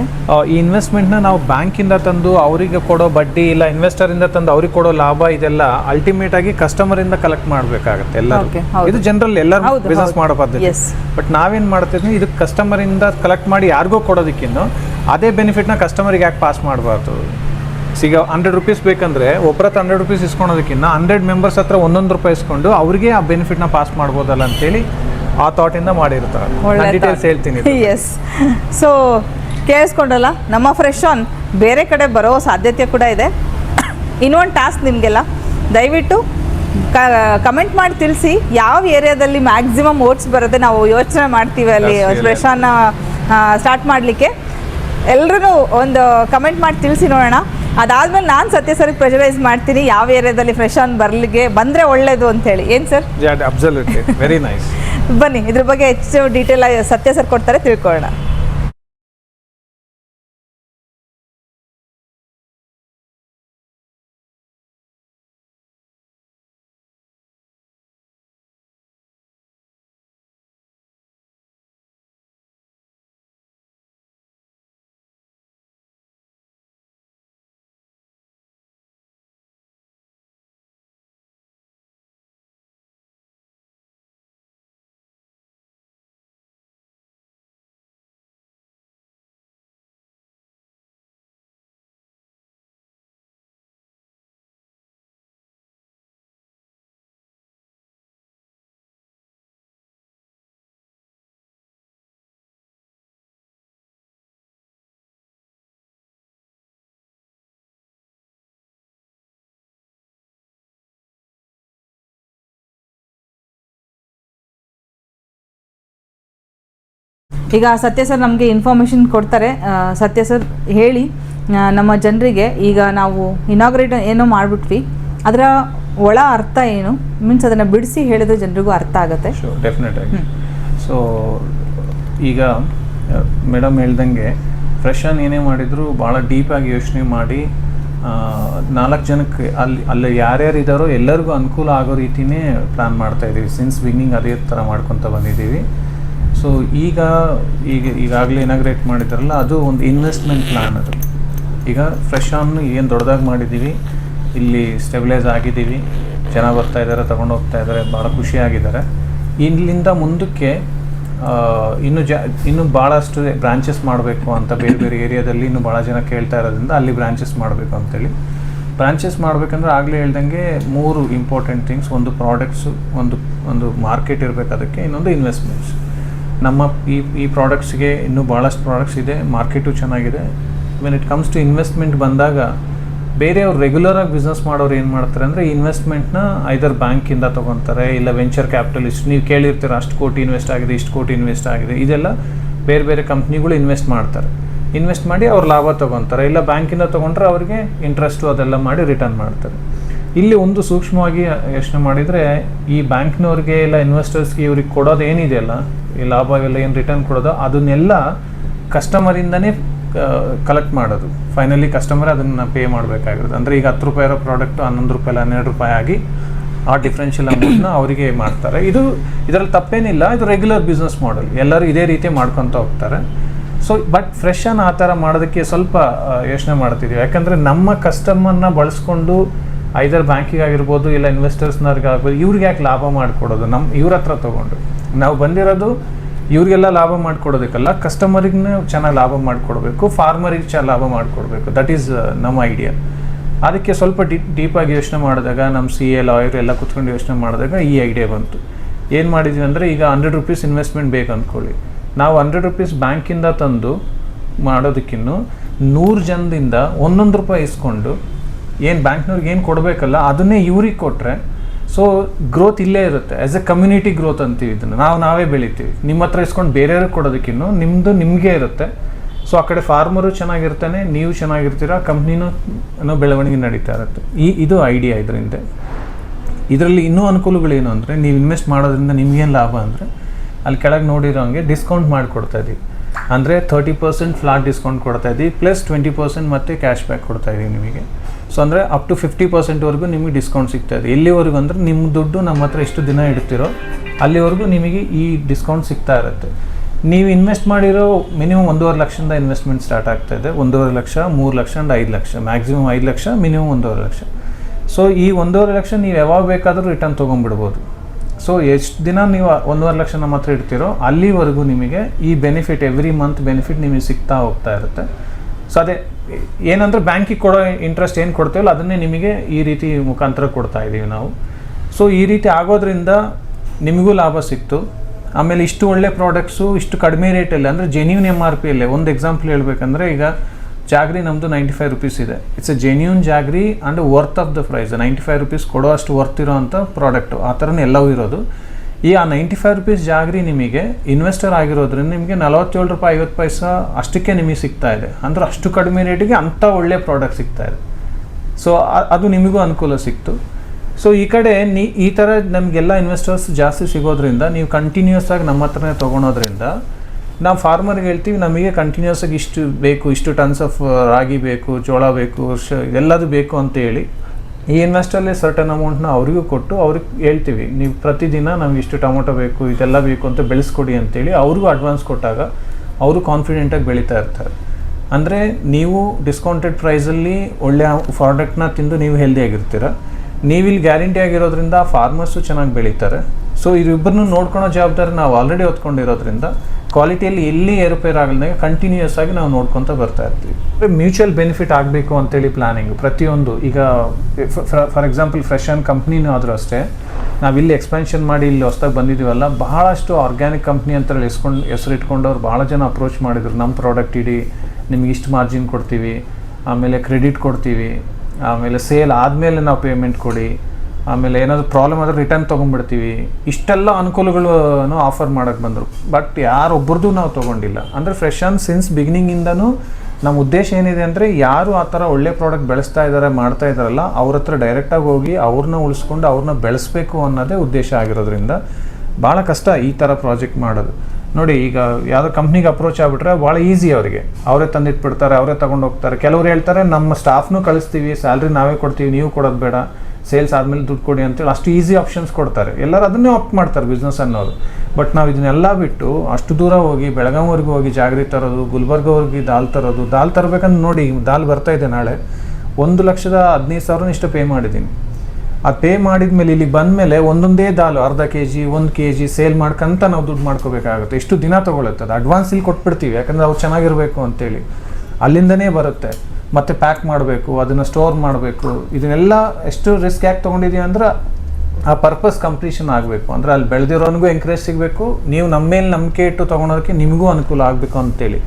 ಈ ಇನ್ವೆಸ್ಟ್ಮೆಂಟ್ನ ನಾವು ಬ್ಯಾಂಕಿಂದ ತಂದು ಅವರಿಗೆ ಕೊಡೋ ಬಡ್ಡಿ ಇಲ್ಲ ಇನ್ವೆಸ್ಟರಿಂದ ತಂದು ಅವ್ರಿಗೆ ಕೊಡೋ ಲಾಭ ಇದೆಲ್ಲ ಅಲ್ಟಿಮೇಟ್ ಆಗಿ ಕಸ್ಟಮರ್ ಇಂದ ಕಲೆಕ್ಟ್ ಮಾಡಬೇಕಾಗುತ್ತೆ ಎಲ್ಲರೂ. ಇದು ಜನರಲ್ ಎಲ್ಲರೂ ಬಿಸ್ನೆಸ್. ಮಾಡೋ ಪದ್ಧತಿ. ಬಟ್ ನಾವೇನ್ ಮಾಡ್ತಿದ್ವಿ ಇದು ಕಸ್ಟಮರ್ ಇಂದ ಕಲೆಕ್ಟ್ ಮಾಡಿ ಯಾರಿಗೋ ಕೊಡೋದಕ್ಕಿನ್ನು ಅದೇ ಬೆನಿಫಿಟ್ನ ಕಸ್ಟಮರಿಗೆ ಯಾಕೆ ಪಾಸ್ ಮಾಡಬಾರ್ದು? ಈಗ ಹಂಡ್ರೆಡ್ ರುಪೀಸ್ ಬೇಕಂದ್ರೆ ಒಬ್ಬರ ಹಂಡ್ರೆಡ್ ರುಪೀಸ್ ಇಸ್ಕೊಳೋದಕ್ಕಿಂತ ಹಂಡ್ರೆಡ್ ಮೆಂಬರ್ಸ್ ಹತ್ರ ಒಂದೊಂದು ರೂಪಾಯಿ ಇಸ್ಕೊಂಡು ಅವ್ರಿಗೆ ಆ ಬೆನಿಫಿಟ್ನ ಪಾಸ್ ಮಾಡ್ಬೋದಲ್ಲ ಅಂತೇಳಿ ಆ ಥಾಟಿಂದ ಮಾಡಿರ್ತಾರೆ. ಡೀಟೇಲ್ಸ್ ಹೇಳ್ತೀನಿ. ಎಸ್ ಸೊ ಕೇಳಿಸ್ಕೊಂಡಲ್ಲ ನಮ್ಮ ಫ್ರೆಶ್ ಆನ್ ಬೇರೆ ಕಡೆ ಬರೋ ಸಾಧ್ಯತೆ ಕೂಡ ಇದೆ. ಇನ್ನೊಂದು ಟಾಸ್ಕ್ ನಿಮಗೆಲ್ಲ. ದಯವಿಟ್ಟು ಕಮೆಂಟ್ ಮಾಡಿ ತಿಳಿಸಿ ಯಾವ ಏರಿಯಾದಲ್ಲಿ ಮ್ಯಾಕ್ಸಿಮಮ್ ಓಟ್ಸ್ ಬರುತ್ತೆ ನಾವು ಯೋಚನೆ ಮಾಡ್ತೀವಿ ಅಲ್ಲಿ ಫ್ರೆಶ್ ಆನ್ ಸ್ಟಾರ್ಟ್ ಮಾಡಲಿಕ್ಕೆ. ಎಲ್ಲರೂ ಒಂದು ಕಮೆಂಟ್ ಮಾಡಿ ತಿಳಿಸಿ ನೋಡೋಣ. ಅದಾದ್ಮೇಲೆ ನಾನು ಸತ್ಯ ಸರ್ ಪ್ರೆಷರೈಸ್ ಮಾಡ್ತೀನಿ. ಯಾವ ಏರಿಯಾದಲ್ಲಿ ಫ್ರೆಶ್ ಆನ್ ಬರಲಿಕ್ಕೆ ಬಂದರೆ ಒಳ್ಳೇದು ಅಂತ ಹೇಳಿ. ಏನು ಸರ್ ವೆರಿ ನೈಸ್. ಬನ್ನಿ ಇದ್ರ ಬಗ್ಗೆ ಹೆಚ್ಚು ಡೀಟೇಲ್ ಆಗಿ ಸತ್ಯ ಸರ್ ಕೊಡ್ತಾರೆ ತಿಳ್ಕೊಳ್ಳೋಣ. ಈಗ ಸತ್ಯ ಸರ್ ನಮಗೆ ಇನ್ಫಾರ್ಮೇಷನ್ ಕೊಡ್ತಾರೆ. ಸತ್ಯ ಸರ್ ಹೇಳಿ ನಮ್ಮ ಜನರಿಗೆ ಈಗ ನಾವು ಇನಾಗ್ರೇಟ್ ಏನೋ ಮಾಡಿಬಿಟ್ವಿ. ಅದರ ಒಳ ಅರ್ಥ ಏನು? ಮೀನ್ಸ್ ಅದನ್ನು ಬಿಡಿಸಿ ಹೇಳಿದ್ರೆ ಜನರಿಗೂ ಅರ್ಥ ಆಗುತ್ತೆ. ಡೆಫಿನೆಟ್ ಆಗಿ ಸೊ ಈಗ ಮೇಡಮ್ ಹೇಳ್ದಂಗೆ ಫ್ರೆಶನ್ ಏನೇ ಮಾಡಿದ್ರು ಭಾಳ ಡೀಪಾಗಿ ಯೋಚನೆ ಮಾಡಿ ನಾಲ್ಕು ಜನಕ್ಕೆ ಅಲ್ಲಿ ಅಲ್ಲಿ ಯಾರ್ಯಾರು ಇದ್ದಾರೋ ಎಲ್ಲರಿಗೂ ಅನುಕೂಲ ಆಗೋ ರೀತಿನೇ ಪ್ಲ್ಯಾನ್ ಮಾಡ್ತಾ ಇದ್ದೀವಿ ಸಿನ್ಸ್ ಬಿಗಿನಿಂಗ್ ಅದೇ ಥರ ಮಾಡ್ಕೊತ ಬಂದಿದ್ದೀವಿ. ಸೊ ಈಗ ಈಗ ಈಗಾಗಲೇ ಇನಾಗ್ರೇಟ್ ಮಾಡಿದಾರಲ್ಲ ಅದು ಒಂದು ಇನ್ವೆಸ್ಟ್ಮೆಂಟ್ ಪ್ಲ್ಯಾನ್ ಅದು. ಈಗ ಫ್ರೆಶ್ ಆನ್ ಏನು ದೊಡ್ಡದಾಗಿ ಮಾಡಿದ್ದೀವಿ, ಇಲ್ಲಿ ಸ್ಟೆಬಿಲೈಸ್ ಆಗಿದ್ದೀವಿ, ಜನ ಬರ್ತಾ ಇದ್ದಾರೆ ತೊಗೊಂಡು ಹೋಗ್ತಾ ಇದ್ದಾರೆ ಭಾಳ ಖುಷಿಯಾಗಿದ್ದಾರೆ ಇಲ್ಲಿಂದ ಮುಂದಕ್ಕೆ ಇನ್ನೂ ಇನ್ನೂ ಇನ್ನು ಭಾಳಷ್ಟು ಬ್ರಾಂಚಸ್ ಮಾಡಬೇಕು ಅಂತ ಬೇರೆ ಬೇರೆ ಏರಿಯಾದಲ್ಲಿ ಇನ್ನೂ ಭಾಳ ಜನ ಕೇಳ್ತಾ ಇರೋದ್ರಿಂದ ಅಲ್ಲಿ ಬ್ರಾಂಚಸ್ ಮಾಡಬೇಕು ಅಂತೇಳಿ. ಬ್ರಾಂಚಸ್ ಮಾಡಬೇಕಂದ್ರೆ ಆಗಲೇ ಹೇಳ್ದಂಗೆ ಮೂರು ಇಂಪಾರ್ಟೆಂಟ್ ಥಿಂಗ್ಸ್ ಒಂದು ಪ್ರಾಡಕ್ಟ್ಸು ಒಂದು ಒಂದು ಮಾರ್ಕೆಟ್ ಇರಬೇಕು ಅದಕ್ಕೆ, ಇನ್ನೊಂದು ಇನ್ವೆಸ್ಟ್ಮೆಂಟ್ಸ್ ನಮ್ಮ ಈ ಈ ಪ್ರಾಡಕ್ಟ್ಸ್ಗೆ ಇನ್ನೂ ಭಾಳಷ್ಟು ಪ್ರಾಡಕ್ಟ್ಸ್ ಇದೆ ಮಾರ್ಕೆಟು ಚೆನ್ನಾಗಿದೆ. When it comes to investment ಬಂದಾಗ, ಬೇರೆಯವ್ರು ರೆಗ್ಯುಲರಾಗಿ ಬಿಸ್ನೆಸ್ ಮಾಡೋರು ಏನು ಮಾಡ್ತಾರೆ ಅಂದರೆ ಇನ್ವೆಸ್ಟ್ಮೆಂಟ್ನ ಐದರ್ ಬ್ಯಾಂಕಿಂದ ತೊಗೊತಾರೆ, ಇಲ್ಲ ವೆಂಚರ್ ಕ್ಯಾಪಿಟಲಿಸ್ಟ್ ನೀವು ಕೇಳಿರ್ತೀರ ಅಷ್ಟು ಕೋಟಿ ಇನ್ವೆಸ್ಟ್ ಆಗಿದೆ, ಇಷ್ಟು ಕೋಟಿ ಇನ್ವೆಸ್ಟ್ ಆಗಿದೆ. ಇದೆಲ್ಲ ಬೇರೆ ಬೇರೆ ಕಂಪ್ನಿಗಳು ಇನ್ವೆಸ್ಟ್ ಮಾಡ್ತಾರೆ. ಇನ್ವೆಸ್ಟ್ ಮಾಡಿ ಅವ್ರು ಲಾಭ ತೊಗೊತಾರೆ, ಇಲ್ಲ ಬ್ಯಾಂಕಿಂದ ತೊಗೊಂಡ್ರೆ ಅವರಿಗೆ ಇಂಟ್ರೆಸ್ಟು ಅದೆಲ್ಲ ಮಾಡಿ ರಿಟರ್ನ್ ಮಾಡ್ತಾರೆ. ಇಲ್ಲಿ ಒಂದು ಸೂಕ್ಷ್ಮವಾಗಿ ಯೋಚನೆ ಮಾಡಿದರೆ, ಈ ಬ್ಯಾಂಕ್ನವ್ರಿಗೆ ಇಲ್ಲ ಇನ್ವೆಸ್ಟರ್ಸ್ಗೆ ಇವ್ರಿಗೆ ಕೊಡೋದು ಏನಿದೆಯಲ್ಲ, ಈ ಲಾಭ ಎಲ್ಲ ಏನು ರಿಟರ್ನ್ ಕೊಡೋದು, ಅದನ್ನೆಲ್ಲ ಕಸ್ಟಮರಿಂದನೇ ಕಲೆಕ್ಟ್ ಮಾಡೋದು. ಫೈನಲಿ ಕಸ್ಟಮರ್ ಅದನ್ನು ಪೇ ಮಾಡಬೇಕಾಗಿರೋದು. ಅಂದರೆ ಈಗ ಹತ್ತು ರೂಪಾಯಿ ಇರೋ ಪ್ರಾಡಕ್ಟ್ ಹನ್ನೊಂದು ರೂಪಾಯಿ ಇಲ್ಲ, ಹನ್ನೆರಡು ರೂಪಾಯಿ ಆಗಿ ಆ ಡಿಫ್ರೆನ್ಷಿಯಲ್ ಅಮೌಂಟ್ನ ಅವರಿಗೆ ಮಾಡ್ತಾರೆ. ಇದು ಇದರಲ್ಲಿ ತಪ್ಪೇನಿಲ್ಲ, ಇದು ರೆಗ್ಯುಲರ್ ಬಿಸ್ನೆಸ್ ಮಾಡೆಲ್ ಎಲ್ಲರೂ ಇದೇ ರೀತಿ ಮಾಡ್ಕೊತ ಹೋಗ್ತಾರೆ. ಸೊ ಬಟ್ ಫ್ರೆಶ್ ಅನ್ನು ಆ ಥರ ಮಾಡೋದಕ್ಕೆ ಸ್ವಲ್ಪ ಯೋಚನೆ ಮಾಡ್ತಿದ್ದೀವಿ. ಯಾಕಂದರೆ ನಮ್ಮ ಕಸ್ಟಮರ್ನ ಬಳಸ್ಕೊಂಡು ಐದರ್ ಬ್ಯಾಂಕಿಗೆ ಆಗಿರ್ಬೋದು ಇಲ್ಲ ಇನ್ವೆಸ್ಟರ್ಸ್ನವ್ರಿಗಾಗ್ಬೋದು ಇವ್ರಿಗೆ ಯಾಕೆ ಲಾಭ ಮಾಡಿಕೊಡೋದು? ನಮ್ಮ ಇವ್ರ ಹತ್ರ ತೊಗೊಂಡು. ನಾವು ಬಂದಿರೋದು ಇವರಿಗೆಲ್ಲ ಲಾಭ ಮಾಡಿಕೊಡೋದಕ್ಕಲ್ಲ ಕಸ್ಟಮರಿಗೆ ಚೆನ್ನಾಗಿ ಲಾಭ ಮಾಡಿಕೊಡ್ಬೇಕು ಫಾರ್ಮರಿಗೆ ಚೆನ್ನಾಗಿ ಲಾಭ ಮಾಡಿಕೊಡ್ಬೇಕು. ದಟ್ ಈಸ್ ನಮ್ಮ ಐಡಿಯಾ ಅದಕ್ಕೆ ಸ್ವಲ್ಪ ಡಿ, ಡೀಪಾಗಿ ಯೋಚನೆ ಮಾಡಿದಾಗ ನಮ್ಮ ಸಿ ಎ ಲಾಯರ್ ಎಲ್ಲ ಕುತ್ಕೊಂಡು ಯೋಚನೆ ಮಾಡಿದಾಗ ಈ ಐಡಿಯಾ ಬಂತು. ಏನು ಮಾಡಿದ್ವಿ ಅಂದರೆ, ಈಗ ಹಂಡ್ರೆಡ್ ರುಪೀಸ್ ಇನ್ವೆಸ್ಟ್ಮೆಂಟ್ ಬೇಕು ಅಂದ್ಕೊಳ್ಳಿ ನಾವು ಹಂಡ್ರೆಡ್ ರುಪೀಸ್ ಬ್ಯಾಂಕಿಂದ ತಂದು ಮಾಡೋದಕ್ಕಿನ್ನು ನೂರು ಜನದಿಂದ ಒಂದೊಂದು ರೂಪಾಯಿ ಇಸ್ಕೊಂಡು ಏನು ಬ್ಯಾಂಕ್ನವ್ರಿಗೆ ಏನು ಕೊಡಬೇಕಲ್ಲ, ಅದನ್ನೇ ಇವ್ರಿಗೆ ಕೊಟ್ಟರೆ ಸೊ ಗ್ರೋತ್ ಇಲ್ಲೇ ಇರುತ್ತೆ. ಆ್ಯಸ್ ಎ ಕಮ್ಯುನಿಟಿ ಗ್ರೋತ್ ಅಂತೀವಿ ಇದನ್ನು. ನಾವು ನಾವೇ ಬೆಳಿತೀವಿ. ನಿಮ್ಮ ಹತ್ರ ಇಸ್ಕೊಂಡು ಬೇರೆಯವ್ರಿಗೆ ಕೊಡೋದಕ್ಕಿನ್ನು ನಿಮ್ಮದು ನಿಮಗೆ ಇರುತ್ತೆ. ಸೊ ಆ ಕಡೆ ಫಾರ್ಮರು ಚೆನ್ನಾಗಿರ್ತಾನೆ, ನೀವು ಚೆನ್ನಾಗಿರ್ತೀರ ಕಂಪ್ನಿನೂ ಅನ್ನೋ ಬೆಳವಣಿಗೆ ನಡೀತಾ ಇರುತ್ತೆ. ಈ ಇದು ಐಡಿಯಾ ಇದರಿಂದ. ಇದರಲ್ಲಿ ಇನ್ನೂ ಅನುಕೂಲಗಳೇನು ಅಂದರೆ, ನೀವು ಇನ್ವೆಸ್ಟ್ ಮಾಡೋದ್ರಿಂದ ನಿಮಗೇನು ಲಾಭ ಅಂದರೆ, ಅಲ್ಲಿ ಕೆಳಗೆ ನೋಡಿರೋ ಹಂಗೆ ಡಿಸ್ಕೌಂಟ್ ಮಾಡಿಕೊಡ್ತಾ ಇದ್ದೀವಿ ಅಂದರೆ ತರ್ಟಿ ಪರ್ಸೆಂಟ್ ಫ್ಲಾಟ್ ಡಿಸ್ಕೌಂಟ್ ಕೊಡ್ತಾ ಇದ್ದೀವಿ ಪ್ಲಸ್ ಟ್ವೆಂಟಿ ಪರ್ಸೆಂಟ್ ಮತ್ತೆ ಕ್ಯಾಶ್ ಬ್ಯಾಕ್ ಕೊಡ್ತಾ ಇದ್ದೀವಿ ನಿಮಗೆ. ಸೊ ಅಂದರೆ ಅಪ್ ಟು ಫಿಫ್ಟಿ ಪರ್ಸೆಂಟ್ವರೆಗೂ ನಿಮಗೆ ಡಿಸ್ಕೌಂಟ್ ಸಿಗ್ತಾ ಇದೆ. ಎಲ್ಲಿವರೆಗೂ ಅಂದರೆ ನಿಮ್ಮ ದುಡ್ಡು ನಮ್ಮ ಹತ್ರ ಎಷ್ಟು ದಿನ ಇಡ್ತಿರೋ, ಅಲ್ಲಿವರೆಗೂ ನಿಮಗೆ ಈ ಡಿಸ್ಕೌಂಟ್ ಸಿಗ್ತಾ ಇರುತ್ತೆ. ನೀವು ಇನ್ವೆಸ್ಟ್ ಮಾಡಿರೋ ಮಿನಿಮಮ್ ಒಂದೂವರೆ ಲಕ್ಷದಿಂದ ಇನ್ವೆಸ್ಟ್ಮೆಂಟ್ ಸ್ಟಾರ್ಟ್ ಆಗ್ತಾ ಇದೆ. ಒಂದೂವರೆ ಲಕ್ಷ, ಮೂರು ಲಕ್ಷ ಅಂಡ್ ಐದು ಲಕ್ಷ. ಮ್ಯಾಕ್ಸಿಮಮ್ ಐದು ಲಕ್ಷ ಮಿನಿಮಮ್ ಒಂದೂವರೆ ಲಕ್ಷ. ಸೊ ಈ ಒಂದೂವರೆ ಲಕ್ಷ ನೀವು ಯಾವಾಗ ಬೇಕಾದರೂ ರಿಟರ್ನ್ ತೊಗೊಂಡ್ಬಿಡ್ಬೋದು. ಸೊ ಎಷ್ಟು ದಿನ ನೀವು ಒಂದೂವರೆ ಲಕ್ಷ ನಮ್ಮ ಹತ್ರ ಇಡ್ತೀರೋ, ಅಲ್ಲಿವರೆಗೂ ನಿಮಗೆ ಈ ಬೆನಿಫಿಟ್ ಎವ್ರಿ ಮಂತ್ ಬೆನಿಫಿಟ್ ನಿಮಗೆ ಸಿಗ್ತಾ ಹೋಗ್ತಾ ಇರುತ್ತೆ. ಸೊ ಅದೇ ಏನಂದ್ರೆ ಬ್ಯಾಂಕಿಗೆ ಕೊಡೋ ಇಂಟ್ರೆಸ್ಟ್ ಏನು ಕೊಡ್ತೀವಲ್ಲ ಅದನ್ನೇ ನಿಮಗೆ ಈ ರೀತಿ ಮುಖಾಂತರ ಕೊಡ್ತಾ ಇದ್ದೀವಿ ನಾವು. ಸೊ ಈ ರೀತಿ ಆಗೋದ್ರಿಂದ ನಿಮಗೂ ಲಾಭ ಸಿಕ್ತು. ಆಮೇಲೆ ಇಷ್ಟು ಒಳ್ಳೆ ಪ್ರಾಡಕ್ಟ್ಸು ಇಷ್ಟು ಕಡಿಮೆ ರೇಟಲ್ಲಿ ಅಂದರೆ ಜೆನ್ಯೂನ್ ಎಂ ಆರ್ ಪಿಯಲ್ಲೇ ಒಂದು ಎಕ್ಸಾಂಪಲ್ ಹೇಳ್ಬೇಕಂದ್ರೆ ಈಗ ಜಾಗ್ರಿ ನಮ್ಮದು ನೈಂಟಿ ಫೈವ್ ರುಪೀಸ್ ಇದೆ. It's a genuine jaggery and worth of the price ninety five rupees ಕೊಡೋ ಅಷ್ಟು ವರ್ತ್ ಇರೋ ಅಂಥ ಪ್ರಾಡಕ್ಟು ಆ ಥರನೇ ಎಲ್ಲವೂ ಇರೋದು. ಈ ಆ ನೈಂಟಿ ಫೈವ್ ರುಪೀಸ್ ಜಾಗ್ರಿ ನಿಮಗೆ ಇನ್ವೆಸ್ಟರ್ ಆಗಿರೋದ್ರಿಂದ ನಿಮಗೆ ನಲವತ್ತೇಳು ರೂಪಾಯಿ, ಐವತ್ತು ಪೈಸ ಅಷ್ಟಕ್ಕೆ ನಿಮಗೆ ಸಿಗ್ತಾ ಇದೆ. ಅಂದರೆ ಅಷ್ಟು ಕಡಿಮೆ ರೇಟಿಗೆ ಅಂಥ ಒಳ್ಳೆ ಪ್ರಾಡಕ್ಟ್ ಸಿಗ್ತಾ ಇದೆ. ಸೊ ಅದು ನಿಮಗೂ ಅನುಕೂಲ ಸಿಕ್ತು. ಸೊ ಈ ಕಡೆ ನೀ ಈ ಥರ ನಮಗೆಲ್ಲ ಇನ್ವೆಸ್ಟರ್ಸ್ ಜಾಸ್ತಿ ಸಿಗೋದ್ರಿಂದ, ನೀವು ಕಂಟಿನ್ಯೂಸ್ ಆಗಿ ನಮ್ಮ ಹತ್ರನೇ ತೊಗೊಳೋದ್ರಿಂದ, ನಾವು ಫಾರ್ಮರ್ಗೆ ಹೇಳ್ತೀವಿ, ನಮಗೆ ಕಂಟಿನ್ಯೂಸ್ ಆಗಿ ಇಷ್ಟು ಬೇಕು, ಇಷ್ಟು ಟನ್ಸ್ ಆಫ್ ರಾಗಿ ಬೇಕು, ಜೋಳ ಬೇಕು, ಶ ಎಲ್ಲದು ಬೇಕು ಅಂತ ಹೇಳಿ ಈ ಇನ್ವೆಸ್ಟಲ್ಲಿ ಸರ್ಟನ್ ಅಮೌಂಟ್ನ ಅವರಿಗೂ ಕೊಟ್ಟು ಅವ್ರಿಗೆ ಹೇಳ್ತೀವಿ, ನೀವು ಪ್ರತಿದಿನ ನಮ್ಗೆ ಇಷ್ಟು ಟೊಮೊಟೊ ಬೇಕು, ಇದೆಲ್ಲ ಬೇಕು ಅಂತ ಬೆಳೆಸ್ಕೊಡಿ ಅಂತೇಳಿ ಅವ್ರಿಗೂ ಅಡ್ವಾನ್ಸ್ ಕೊಟ್ಟಾಗ ಅವರು ಕಾನ್ಫಿಡೆಂಟಾಗಿ ಬೆಳೀತಾ ಇರ್ತಾರೆ. ಅಂದರೆ ನೀವು ಡಿಸ್ಕೌಂಟೆಡ್ ಪ್ರೈಸಲ್ಲಿ ಒಳ್ಳೆಯ ಪ್ರಾಡಕ್ಟ್ನ ತಿಂದು ನೀವು ಹೆಲ್ದಿಯಾಗಿರ್ತೀರ ನೀವಿಲ್ಲಿ ಗ್ಯಾರಂಟಿ ಆಗಿರೋದ್ರಿಂದ ಫಾರ್ಮರ್ಸು ಚೆನ್ನಾಗಿ ಬೆಳೀತಾರೆ. ಸೊ ಇವಿಬ್ಬರನ್ನು ನೋಡ್ಕೊಳ್ಳೋ ಜವಾಬ್ದಾರಿ ನಾವು ಆಲ್ರೆಡಿ ಹೊತ್ಕೊಂಡಿರೋದ್ರಿಂದ ಕ್ವಾಲಿಟಿಯಲ್ಲಿ ಎಲ್ಲಿ ಏರುಪೇರು ಆಗಲ್ದಂಗೆ ಕಂಟಿನ್ಯೂಸ್ ಆಗಿ ನಾವು ನೋಡ್ಕೊತ ಬರ್ತಾ ಇರ್ತೀವಿ. ಮ್ಯೂಚುವಲ್ ಬೆನಿಫಿಟ್ ಆಗಬೇಕು ಅಂತೇಳಿ ಪ್ಲಾನಿಂಗ್ ಪ್ರತಿಯೊಂದು ಈಗ ಫಾರ್ ಎಕ್ಸಾಂಪಲ್ ಫ್ರೆಶ್ ಆ್ಯಂಡ್ ಕಂಪ್ನಿನೂ ಆದರೂ ಅಷ್ಟೇ, ನಾವಿಲ್ಲಿ ಎಕ್ಸ್ಪೆನ್ಷನ್ ಮಾಡಿ ಇಲ್ಲಿ ಹೊಸ್ದಾಗಿ ಬಂದಿದ್ದೀವಲ್ಲ ಬಹಳಷ್ಟು ಆರ್ಗ್ಯಾನಿಕ್ ಕಂಪ್ನಿ ಅಂತ ಹೆಸ್ಕೊಂಡು ಹೆಸರಿಟ್ಕೊಂಡವ್ರು ಭಾಳ ಜನ ಅಪ್ರೋಚ್ ಮಾಡಿದ್ರು. ನಮ್ಮ ಪ್ರಾಡಕ್ಟ್ ಇಡಿ, ನಿಮ್ಗೆ ಇಷ್ಟು ಮಾರ್ಜಿನ್ ಕೊಡ್ತೀವಿ, ಆಮೇಲೆ ಕ್ರೆಡಿಟ್ ಕೊಡ್ತೀವಿ, ಆಮೇಲೆ ಸೇಲ್ ಆದಮೇಲೆ ನಾವು ಪೇಮೆಂಟ್ ಕೊಡಿ ಆಮೇಲೆ ಏನಾದರೂ ಪ್ರಾಬ್ಲಮ್ ಆದರೆ ರಿಟರ್ನ್ ತೊಗೊಂಡ್ಬಿಡ್ತೀವಿ. ಇಷ್ಟೆಲ್ಲ ಅನುಕೂಲಗಳನ್ನು ಆಫರ್ ಮಾಡೋಕ್ಕೆ ಬಂದರು. ಬಟ್ ಯಾರೊಬ್ಬರದ್ದು ನಾವು ತೊಗೊಂಡಿಲ್ಲ. ಅಂದರೆ ಫ್ರೆಶ್ ಆನ್ ಸಿನ್ಸ್ ಬಿಗಿನಿಂಗಿಂದನೂ ನಮ್ಮ ಉದ್ದೇಶ ಏನಿದೆ ಅಂದರೆ ಯಾರು ಆ ಥರ ಒಳ್ಳೆ ಪ್ರಾಡಕ್ಟ್ ಬೆಳೆಸ್ತಾ ಇದ್ದಾರೆ ಮಾಡ್ತಾ ಇದ್ದಾರಲ್ಲ ಅವ್ರ ಹತ್ರ ಡೈರೆಕ್ಟಾಗಿ ಹೋಗಿ ಅವ್ರನ್ನ ಉಳಿಸ್ಕೊಂಡು ಅವ್ರನ್ನ ಬೆಳೆಸ್ಬೇಕು ಅನ್ನೋದೇ ಉದ್ದೇಶ ಆಗಿರೋದ್ರಿಂದ ಭಾಳ ಕಷ್ಟ ಈ ಥರ ಪ್ರಾಜೆಕ್ಟ್ ಮಾಡೋದು. ನೋಡಿ, ಈಗ ಯಾವುದೋ ಕಂಪ್ನಿಗೆ ಅಪ್ರೋಚ್ ಆಗಿಬಿಟ್ರೆ ಭಾಳ ಈಸಿ ಅವರಿಗೆ. ಅವರೇ ತಂದಿಟ್ಬಿಡ್ತಾರೆ, ಅವರೇ ತೊಗೊಂಡು ಹೋಗ್ತಾರೆ. ಕೆಲವ್ರು ಹೇಳ್ತಾರೆ, ನಮ್ಮ ಸ್ಟಾಫ್ನೂ ಕಳಿಸ್ತೀವಿ ಸ್ಯಾಲ್ರಿ ನಾವೇ ಕೊಡ್ತೀವಿ, ನೀವು ಕೊಡೋದು ಬೇಡ. ಸೇಲ್ಸ್ ಆದಮೇಲೆ ದುಡ್ಡು ಕೊಡಿ ಅಂತೇಳಿ ಅಷ್ಟು ಈಸಿ ಆಪ್ಷನ್ಸ್ ಕೊಡ್ತಾರೆ. ಎಲ್ಲರೂ ಅದನ್ನೇ ಆಪ್ಟ್ ಮಾಡ್ತಾರೆ ಬಿಸ್ನೆಸ್ ಅನ್ನೋರು. ಬಟ್ ನಾವು ಇದನ್ನೆಲ್ಲ ಬಿಟ್ಟು ಅಷ್ಟು ದೂರ ಹೋಗಿ ಬೆಳಗಾವಿವರೆಗೂ ಹೋಗಿ ಜಾಗರಿ ತರೋದು, ಗುಲ್ಬರ್ಗವರೆಗೆ ದಾಲ್ ತರೋದು, ದಾಲ್ ತರಬೇಕಂದ್ರೆ ನೋಡಿ ದಾಲ್ ಬರ್ತಾ ಇದೆ ನಾಳೆ. ಒಂದು ಲಕ್ಷದ ಹದಿನೈದು ಸಾವಿರ ಇಷ್ಟು ಪೇ ಮಾಡಿದ್ದೀನಿ. ಆ ಪೇ ಮಾಡಿದ ಮೇಲೆ ಇಲ್ಲಿ ಬಂದ ಮೇಲೆ ಒಂದೊಂದೇ ದಾಲು, ಅರ್ಧ ಕೆ ಜಿ ಒಂದು ಕೆ ಜಿ ಸೇಲ್ ಮಾಡ್ಕೊಂತ ನಾವು ದುಡ್ಡು ಮಾಡ್ಕೋಬೇಕಾಗುತ್ತೆ. ಎಷ್ಟು ದಿನ ತೊಗೊಳುತ್ತೆ. ಅದು ಅಡ್ವಾನ್ಸ್ ಇಲ್ಲಿ ಕೊಟ್ಬಿಡ್ತೀವಿ. ಯಾಕಂದ್ರೆ ಅವ್ರು ಚೆನ್ನಾಗಿರಬೇಕು ಅಂತೇಳಿ. ಅಲ್ಲಿಂದನೇ ಬರುತ್ತೆ. ಮತ್ತೆ ಪ್ಯಾಕ್ ಮಾಡಬೇಕು, ಅದನ್ನು ಸ್ಟೋರ್ ಮಾಡಬೇಕು, ಇದನ್ನೆಲ್ಲ ಎಷ್ಟು ರಿಸ್ಕ್ ಯಾಕೆ ತೊಗೊಂಡಿದ್ದೀವಿ ಅಂದ್ರೆ ಆ ಪರ್ಪಸ್ ಕಂಪ್ಲೀಷನ್ ಆಗಬೇಕು. ಅಂದರೆ ಅಲ್ಲಿ ಬೆಳೆದಿರೋನಿಗೂ ಎಂಕರೇಜ್ ಸಿಗಬೇಕು, ನೀವು ನಮ್ಮ ಮೇಲೆ ನಂಬಿಕೆ ಇಟ್ಟು ತೊಗೊಳೋದಕ್ಕೆ ನಿಮಗೂ ಅನುಕೂಲ ಆಗಬೇಕು ಅಂತೇಳಿ.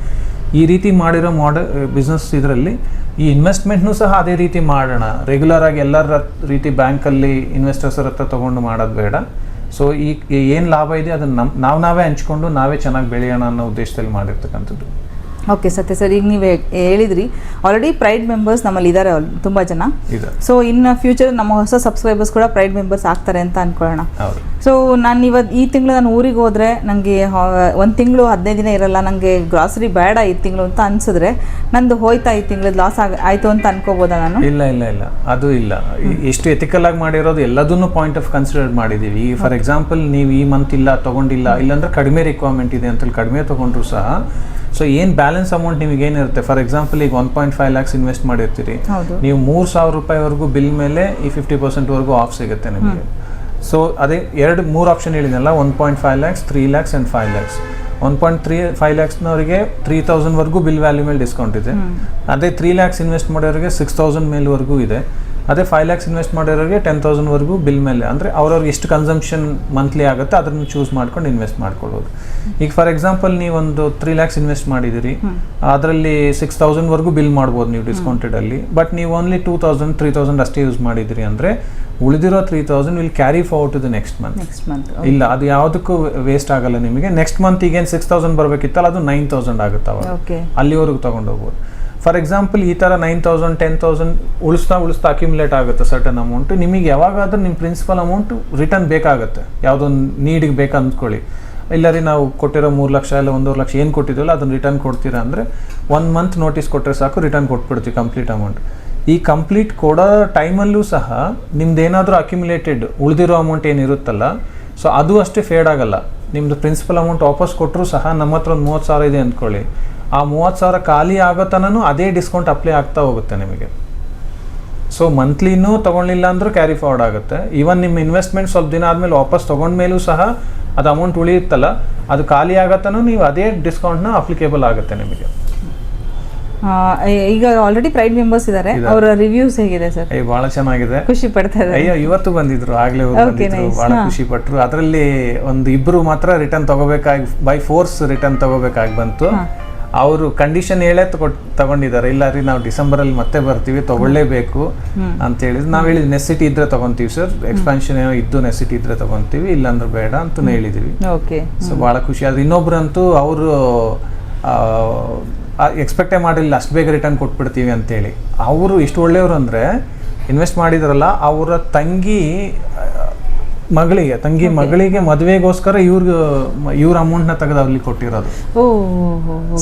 ಈ ರೀತಿ ಮಾಡಿರೋ ಮಾಡ ಬಿಸ್ನೆಸ್ ಇದರಲ್ಲಿ ಈ ಇನ್ವೆಸ್ಟ್ಮೆಂಟ್ನೂ ಸಹ ಅದೇ ರೀತಿ ಮಾಡೋಣ. ರೆಗ್ಯುಲರ್ ಆಗಿ ಎಲ್ಲರ ರೀತಿ ಬ್ಯಾಂಕಲ್ಲಿ ಇನ್ವೆಸ್ಟರ್ಸರ ಹತ್ರ ತೊಗೊಂಡು ಮಾಡೋದು ಬೇಡ. ಸೊ ಈ ಏನು ಲಾಭ ಇದೆ ಅದನ್ನು ನಮ್ಮ ನಾವು ನಾವೇ ಹಂಚ್ಕೊಂಡು ನಾವೇ ಚೆನ್ನಾಗಿ ಬೆಳೆಯೋಣ ಅನ್ನೋ ಉದ್ದೇಶದಲ್ಲಿ ಮಾಡಿರ್ತಕ್ಕಂಥದ್ದು. ಓಕೆ ಸತ್ಯ ಸರ್ ಈಗ ನೀವು ಹೇಳಿದ್ರಿ. ಆಲ್ರೆಡಿ ಪ್ರೈಡ್ ಮೆಂಬರ್ಸ್ ನಮ್ಮಲ್ಲಿ ಇದ್ದಾರೆ ತುಂಬ ಜನ. ಸೊ ಇನ್ನು ಫ್ಯೂಚರ್ ನಮ್ಮ ಹೊಸ ಸಬ್ಸ್ಕ್ರೈಬರ್ಸ್ ಕೂಡ ಪ್ರೈಡ್ ಮೆಂಬರ್ಸ್ ಆಗ್ತಾರೆ ಅಂತ ಅನ್ಕೊಳ್ಳೋಣ. ಸೊ ನಾನು ಇವತ್ತು ಈ ತಿಂಗಳು ನಾನು ಊರಿಗೆ ಹೋದರೆ ನನಗೆ ಒಂದು ತಿಂಗಳು ಹದಿನೈದು ದಿನ ಇರಲ್ಲ ನನಗೆ ಗ್ರಾಸರಿ ಬೇಡ ಈ ತಿಂಗಳು ಅಂತ ಅನ್ಸಿದ್ರೆ ನಂದು ಹೋಯ್ತಾ ಈ ತಿಂಗಳು ಲಾಸ್ ಆಗ ಆಯಿತು ಅಂತ ಅನ್ಕೋಬೋದಾ ನಾನು? ಇಲ್ಲ ಇಲ್ಲ ಇಲ್ಲ. ಅದು ಇಲ್ಲ. ಎಷ್ಟು ಎಥಿಕಲ್ ಆಗಿ ಮಾಡಿರೋದು ಎಲ್ಲದನ್ನು ಪಾಯಿಂಟ್ ಆಫ್ ಕನ್ಸಿಡರ್ ಮಾಡಿದ್ದೀವಿ. ಫಾರ್ ಎಕ್ಸಾಂಪಲ್ ನೀವು ಈ ಮಂತ್ ಇಲ್ಲ ತಗೊಂಡಿಲ್ಲ ಇಲ್ಲಾಂದ್ರೆ ಕಡಿಮೆ ರಿಕ್ವೈರ್ಮೆಂಟ್ ಇದೆ ಅಂತೇಳಿ ಕಡಿಮೆ ತೊಗೊಂಡ್ರು ಸಹ ಸೊ ಏನು ಬ್ಯಾಲೆನ್ಸ್ ಅಮೌಂಟ್ ನಿಮಗೆ ಏನಿರುತ್ತೆ ಫಾರ್ ಎಕ್ಸಾಂಪಲ್ ಈಗ one point five lakhs invest ಮಾಡಿರ್ತೀರಿ. ನೀವು ಮೂರು ಸಾವಿರ ರೂಪಾಯಿವರೆಗೂ ಬಿಲ್ ಮೇಲೆ ಈ ಫಿಫ್ಟಿ ಪರ್ಸೆಂಟ್ವರೆಗೂ ಆಫ್ ಸಿಗುತ್ತೆ ನಿಮಗೆ. ಸೊ ಅದೇ ಎರಡು ಮೂರು ಆಪ್ಷನ್ ಹೇಳಿದ್ನಲ್ಲ one point five lakhs three lakhs and five lakhs one point three five ಲ್ಯಾಕ್ಸ್ನವರಿಗೆ three ತೌಸಂಡ್ವರೆಗೂ ಬಿಲ್ ವ್ಯಾಲ್ಯೂ ಮೇಲೆ ಡಿಸ್ಕೌಂಟ್ ಇದೆ. ಅದೇ ತ್ರೀ ಲ್ಯಾಕ್ಸ್ ಇನ್ವೆಸ್ಟ್ ಮಾಡೋರಿಗೆ ಸಿಕ್ಸ್ ತೌಸಂಡ್ ಮೇಲ್ವರೆಗೂ ಇದೆ. ಅದೇ ಫೈವ್ ಲ್ಯಾಕ್ಸ್ ಇನ್ವೆಸ್ಟ್ ಮಾಡಿರೋರಿಗೆ ಟೆನ್ ತೌಸಂಡ್ವರೆಗೂ ಬಿಲ್ ಮೇಲೆ. ಅಂದರೆ ಅವ್ರವ್ರಿಗೆ ಎಷ್ಟು ಕನ್ಸಂಪ್ಷನ್ ಮಂತ್ಲಿ ಆಗುತ್ತೆ ಅದನ್ನು ಚೂಸ್ ಮಾಡ್ಕೊಂಡು ಇನ್ವೆಸ್ಟ್ ಮಾಡ್ಕೊಳ್ಬೋದು ಈಗ ಫಾರ್ ಎಕ್ಸಾಂಪಲ್ ನೀವೊಂದು ತ್ರೀ ಲ್ಯಾಕ್ಸ್ ಇನ್ವೆಸ್ಟ್ ಮಾಡಿದಿರಿ ಅದರಲ್ಲಿ ಸಿಕ್ಸ್ ತೌಸಂಡ್ವರೆಗೂ ಬಿಲ್ ಮಾಡ್ಬೋದು ನೀವು ಡಿಸ್ಕೌಂಟೆಡಲ್ಲಿ ಬಟ್ ನೀವು only two thousand three thousand ಅಷ್ಟೇ ಯೂಸ್ ಮಾಡಿದ್ದೀರಿ ಅಂದರೆ ಉಳಿದಿರೋ three thousand will carry for to the next month ಇಲ್ಲ ಅದು ಯಾವುದಕ್ಕೂ ವೇಸ್ಟ್ ಆಗಲ್ಲ ನಿಮಗೆ. ನೆಕ್ಸ್ಟ್ ಮಂತ್ ಈಗೇನು ಸಿಕ್ಸ್ ತೌಸಂಡ್ ಬರಬೇಕಿತ್ತಲ್ಲ ಅದು ನೈನ್ ತೌಸಂಡ್ ಆಗುತ್ತೆ ಅವಾಗ. ಅಲ್ಲಿವರೆಗೂ ತೊಗೊಂಡು ಹೋಗ್ಬೋದು ಫಾರ್ ಎಕ್ಸಾಂಪಲ್ ಈ ಥರ ನೈನ್ ತೌಸಂಡ್ ಟೆನ್ ತೌಸಂಡ್ ಉಳಿಸ್ತಾ ಉಳಿಸ್ತಾ ಅಕ್ಯುಮುಲೇಟ್ ಆಗುತ್ತೆ ಸರ್ಟನ್ ಅಮೌಂಟ್ ನಿಮಗೆ ಯಾವಾಗಾದರೂ ನಿಮ್ಮ ಪ್ರಿನ್ಸಿಪಲ್ ಅಮೌಂಟ್ ರಿಟರ್ನ್ ಬೇಕಾಗುತ್ತೆ. ಯಾವುದೊಂದು ನೀಡಿಗೆ ಬೇಕು ಅಂದ್ಕೊಳ್ಳಿ. ಇಲ್ಲ ರೀ ನಾವು ಕೊಟ್ಟಿರೋ ಮೂರು ಲಕ್ಷ ಇಲ್ಲ ಒಂದೂವರೆ ಲಕ್ಷ ಏನು ಕೊಟ್ಟಿದ್ದೀವಲ್ಲ ಅದನ್ನು ರಿಟರ್ನ್ ಕೊಡ್ತೀರಾ ಅಂದರೆ ಒನ್ ಮಂತ್ ನೋಟಿಸ್ ಕೊಟ್ಟರೆ ಸಾಕು ರಿಟರ್ನ್ ಕೊಟ್ಬಿಡ್ತೀವಿ ಕಂಪ್ಲೀಟ್ ಅಮೌಂಟ್ ಈ ಕಂಪ್ಲೀಟ್ ಕೊಡೋ ಟೈಮಲ್ಲೂ ಸಹ ನಿಮ್ದು ಏನಾದರೂ ಅಕ್ಯುಮುಲೇಟೆಡ್ ಉಳಿದಿರೋ ಅಮೌಂಟ್ ಏನಿರುತ್ತಲ್ಲ ಸೊ ಅದು ಅಷ್ಟೇ ಫೇಡ್ ಆಗಲ್ಲ. ನಿಮ್ಮದು ಪ್ರಿನ್ಸಿಪಲ್ ಅಮೌಂಟ್ ವಾಪಸ್ ಕೊಟ್ಟರು ಸಹ ನಮ್ಮ ಹತ್ರ ಒಂದು ಮೂವತ್ತು ಸಾವಿರ ಇದೆ ಅಂದ್ಕೊಳ್ಳಿ. ಆ ಮೂವತ್ತು ಸಾವಿರ ಖಾಲಿ ಆಗೋ ತನೂ ಅದೇ ಡಿಸ್ಕೌಂಟ್ ಅಪ್ಲೈ ಆಗ್ತಾ ಹೋಗುತ್ತೆ ನಿಮಗೆ. ಸೊ ಮಂತ್ಲಿನೂ ತೊಗೊಳ್ಳಿಲ್ಲ ಅಂದರೂ ಕ್ಯಾರಿ ಫಾರ್ವರ್ಡ್ ಆಗುತ್ತೆ. ಈವನ್ ನಿಮ್ಮ ಇನ್ವೆಸ್ಟ್ಮೆಂಟ್ ಸ್ವಲ್ಪ ದಿನ ಆದಮೇಲೆ ವಾಪಸ್ ತೊಗೊಂಡ್ಮೇಲೂ ಸಹ ಅದು ಅಮೌಂಟ್ ಉಳಿಯುತ್ತಲ್ಲ ಅದು ಖಾಲಿ ಆಗತ್ತನೂ ನೀವು ಅದೇ ಡಿಸ್ಕೌಂಟ್ನ ಅಪ್ಲಿಕೇಬಲ್ ಆಗುತ್ತೆ ನಿಮಗೆ. ಈಗ ಆಲ್ರೆಡಿ ಪ್ರೈಡ್ ಮೆಂಬರ್ಸ್ ಇದ್ದಾರೆ ಇದ್ದಾರೆ. ಅವರ ರಿವ್ಯೂಸ್ ಹೇಗಿದೆ ಸರ್? ಅಯ್ಯ ಭಾಳ ಚೆನ್ನಾಗಿದೆ. ಖುಷಿ ಪಡ್ತಾ ಇದ್ದಾರೆ. ಅಯ್ಯೋ ಇವತ್ತು ಬಂದಿದ್ರು ಆಗ್ಲೇ ಬಂದಿದ್ರು. ಬಹಳ ಖುಷಿ ಪಟ್ಟರು ಅದರಲ್ಲಿ ಒಂದು ಇಬ್ರು ಮಾತ್ರ ರಿಟರ್ನ್ ತಗೋಬೇಕಾಗಿ ಬೈ ಫೋರ್ಸ್ ರಿಟರ್ನ್ ತಗೋಬೇಕಾಗಿ ಬಂತು. ಅವರು ಕಂಡೀಷನ್ ಹೇಳೇ ತಗೊಂಡ್ ತಗೊಂಡಿದ್ದಾರೆ. ಇಲ್ಲ ರೀ ನಾವು ಡಿಸೆಂಬರಲ್ಲಿ ಮತ್ತೆ ಬರ್ತೀವಿ ತಗೊಳ್ಳೇಬೇಕು ಅಂತ ಹೇಳಿದ್ರು. ನಾವು ಹೇಳಿದ್ವಿ ನೆಸಿಟಿ ಇದ್ರೆ ತಗೊಂತೀವಿ ಸರ್ ಎಕ್ಸ್ಪಾನ್ಷನ್ ಏನೋ ಇದ್ದು ನೆಸಿಟಿ ಇದ್ರೆ ತಗೊಂತೀವಿ ಇಲ್ಲಾಂದ್ರೆ ಬೇಡ ಅಂತ ಹೇಳಿದೀವಿ. ಓಕೆ ಸೊ ಭಾಳ ಖುಷಿ. ಆದ್ರೆ ಇನ್ನೊಬ್ರಂತೂ ಅವರು ಎಕ್ಸ್ಪೆಕ್ಟೇ ಮಾಡಿಲ್ಲ ಅಷ್ಟು ಬೇಗ ರಿಟರ್ನ್ ಕೊಟ್ಬಿಡ್ತೀವಿ ಅಂತೇಳಿ. ಅವರು ಎಷ್ಟು ಒಳ್ಳೆಯವರು ಅಂದರೆ ಇನ್ವೆಸ್ಟ್ ಮಾಡಿದ್ರಲ್ಲ ಅವರ ತಂಗಿ ಮಗಳಿಗೆ ತಂಗಿ ಮಗಳಿಗೆ ಮದುವೆಗೋಸ್ಕರ ಇವ್ರಿಗೆ ಇವ್ರ ಅಮೌಂಟ್ನ ತೆಗೆದು ಅಲ್ಲಿ ಕೊಟ್ಟಿರೋದು.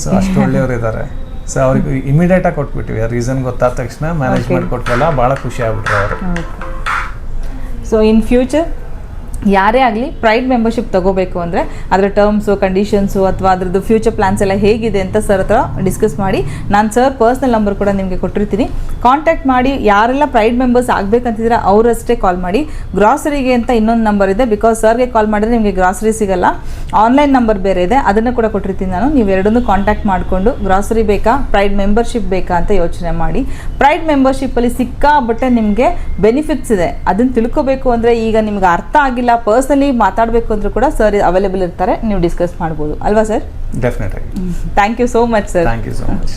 ಸೊ ಅಷ್ಟು ಒಳ್ಳೆಯವರು ಇದ್ದಾರೆ ಸೊ ಅವ್ರಿಗೆ ಇಮಿಡಿಯೇಟಾಗಿ ಕೊಟ್ಬಿಟ್ಟಿವಿ ರೀಸನ್ ಗೊತ್ತಾದ ತಕ್ಷಣ ಮ್ಯಾನೇಜ್ ಮಾಡಿ ಬಹಳ ಭಾಳ ಖುಷಿ ಆಗ್ಬಿಟ್ರು ಅವರು. ಸೊ ಇನ್ ಫ್ಯೂಚರ್ ಯಾರೇ ಆಗಲಿ ಪ್ರೈಡ್ ಮೆಂಬರ್ಶಿಪ್ ತಗೋಬೇಕು ಅಂದರೆ ಅದರ ಟರ್ಮ್ಸು ಕಂಡೀಷನ್ಸು ಅಥವಾ ಅದರದ್ದು ಫ್ಯೂಚರ್ ಪ್ಲಾನ್ಸ್ ಎಲ್ಲ ಹೇಗಿದೆ ಅಂತ ಸರ್ ಹತ್ರ ಡಿಸ್ಕಸ್ ಮಾಡಿ. ನಾನು ಸರ್ ಪರ್ಸ್ನಲ್ ನಂಬರ್ ಕೂಡ ನಿಮಗೆ ಕೊಟ್ಟಿರ್ತೀನಿ. ಕಾಂಟ್ಯಾಕ್ಟ್ ಮಾಡಿ, ಯಾರೆಲ್ಲ ಪ್ರೈಡ್ ಮೆಂಬರ್ಸ್ ಆಗಬೇಕಂತಿದ್ರೆ ಅವರಷ್ಟೇ ಕಾಲ್ ಮಾಡಿ. ಗ್ರಾಸರಿಗೆ ಅಂತ ಇನ್ನೊಂದು ನಂಬರ್ ಇದೆ. ಬಿಕಾಸ್ ಸರ್ಗೆ ಕಾಲ್ ಮಾಡಿದ್ರೆ ನಿಮಗೆ ಗ್ರಾಸರಿ ಸಿಗಲ್ಲ. ಆನ್ಲೈನ್ ನಂಬರ್ ಬೇರೆ ಇದೆ. ಅದನ್ನು ಕೂಡ ಕೊಟ್ಟಿರ್ತೀನಿ ನಾನು. ನೀವು ಎರಡನ್ನೂ ಕಾಂಟ್ಯಾಕ್ಟ್ ಮಾಡಿಕೊಂಡು ಗ್ರಾಸರಿ ಬೇಕಾ ಪ್ರೈಡ್ ಮೆಂಬರ್ಶಿಪ್ ಬೇಕಾ ಅಂತ ಯೋಚನೆ ಮಾಡಿ. ಪ್ರೈಡ್ ಮೆಂಬರ್ಶಿಪ್ಪಲ್ಲಿ ಸಿಕ್ಕಾಬಟ್ಟೆ ನಿಮಗೆ ಬೆನಿಫಿಟ್ಸ್ ಇದೆ. ಅದನ್ನು ತಿಳ್ಕೊಬೇಕು ಅಂದರೆ ಈಗ ನಿಮ್ಗೆ ಅರ್ಥ ಆಗಿಲ್ಲ ಪರ್ಸ್ನಲಿ ಮಾತಾಡಬೇಕು ಅಂದ್ರೂ ಕೂಡ ಸರ್ ಅವೈಲೇಬಲ್ ಇರ್ತಾರೆ ನೀವು ಡಿಸ್ಕಸ್ ಮಾಡ್ಬೋದು. ಅಲ್ವಾ ಸರ್ ಡೆಫಿನೆಟ್ ಆಗಿ thank you so much sir thank you so much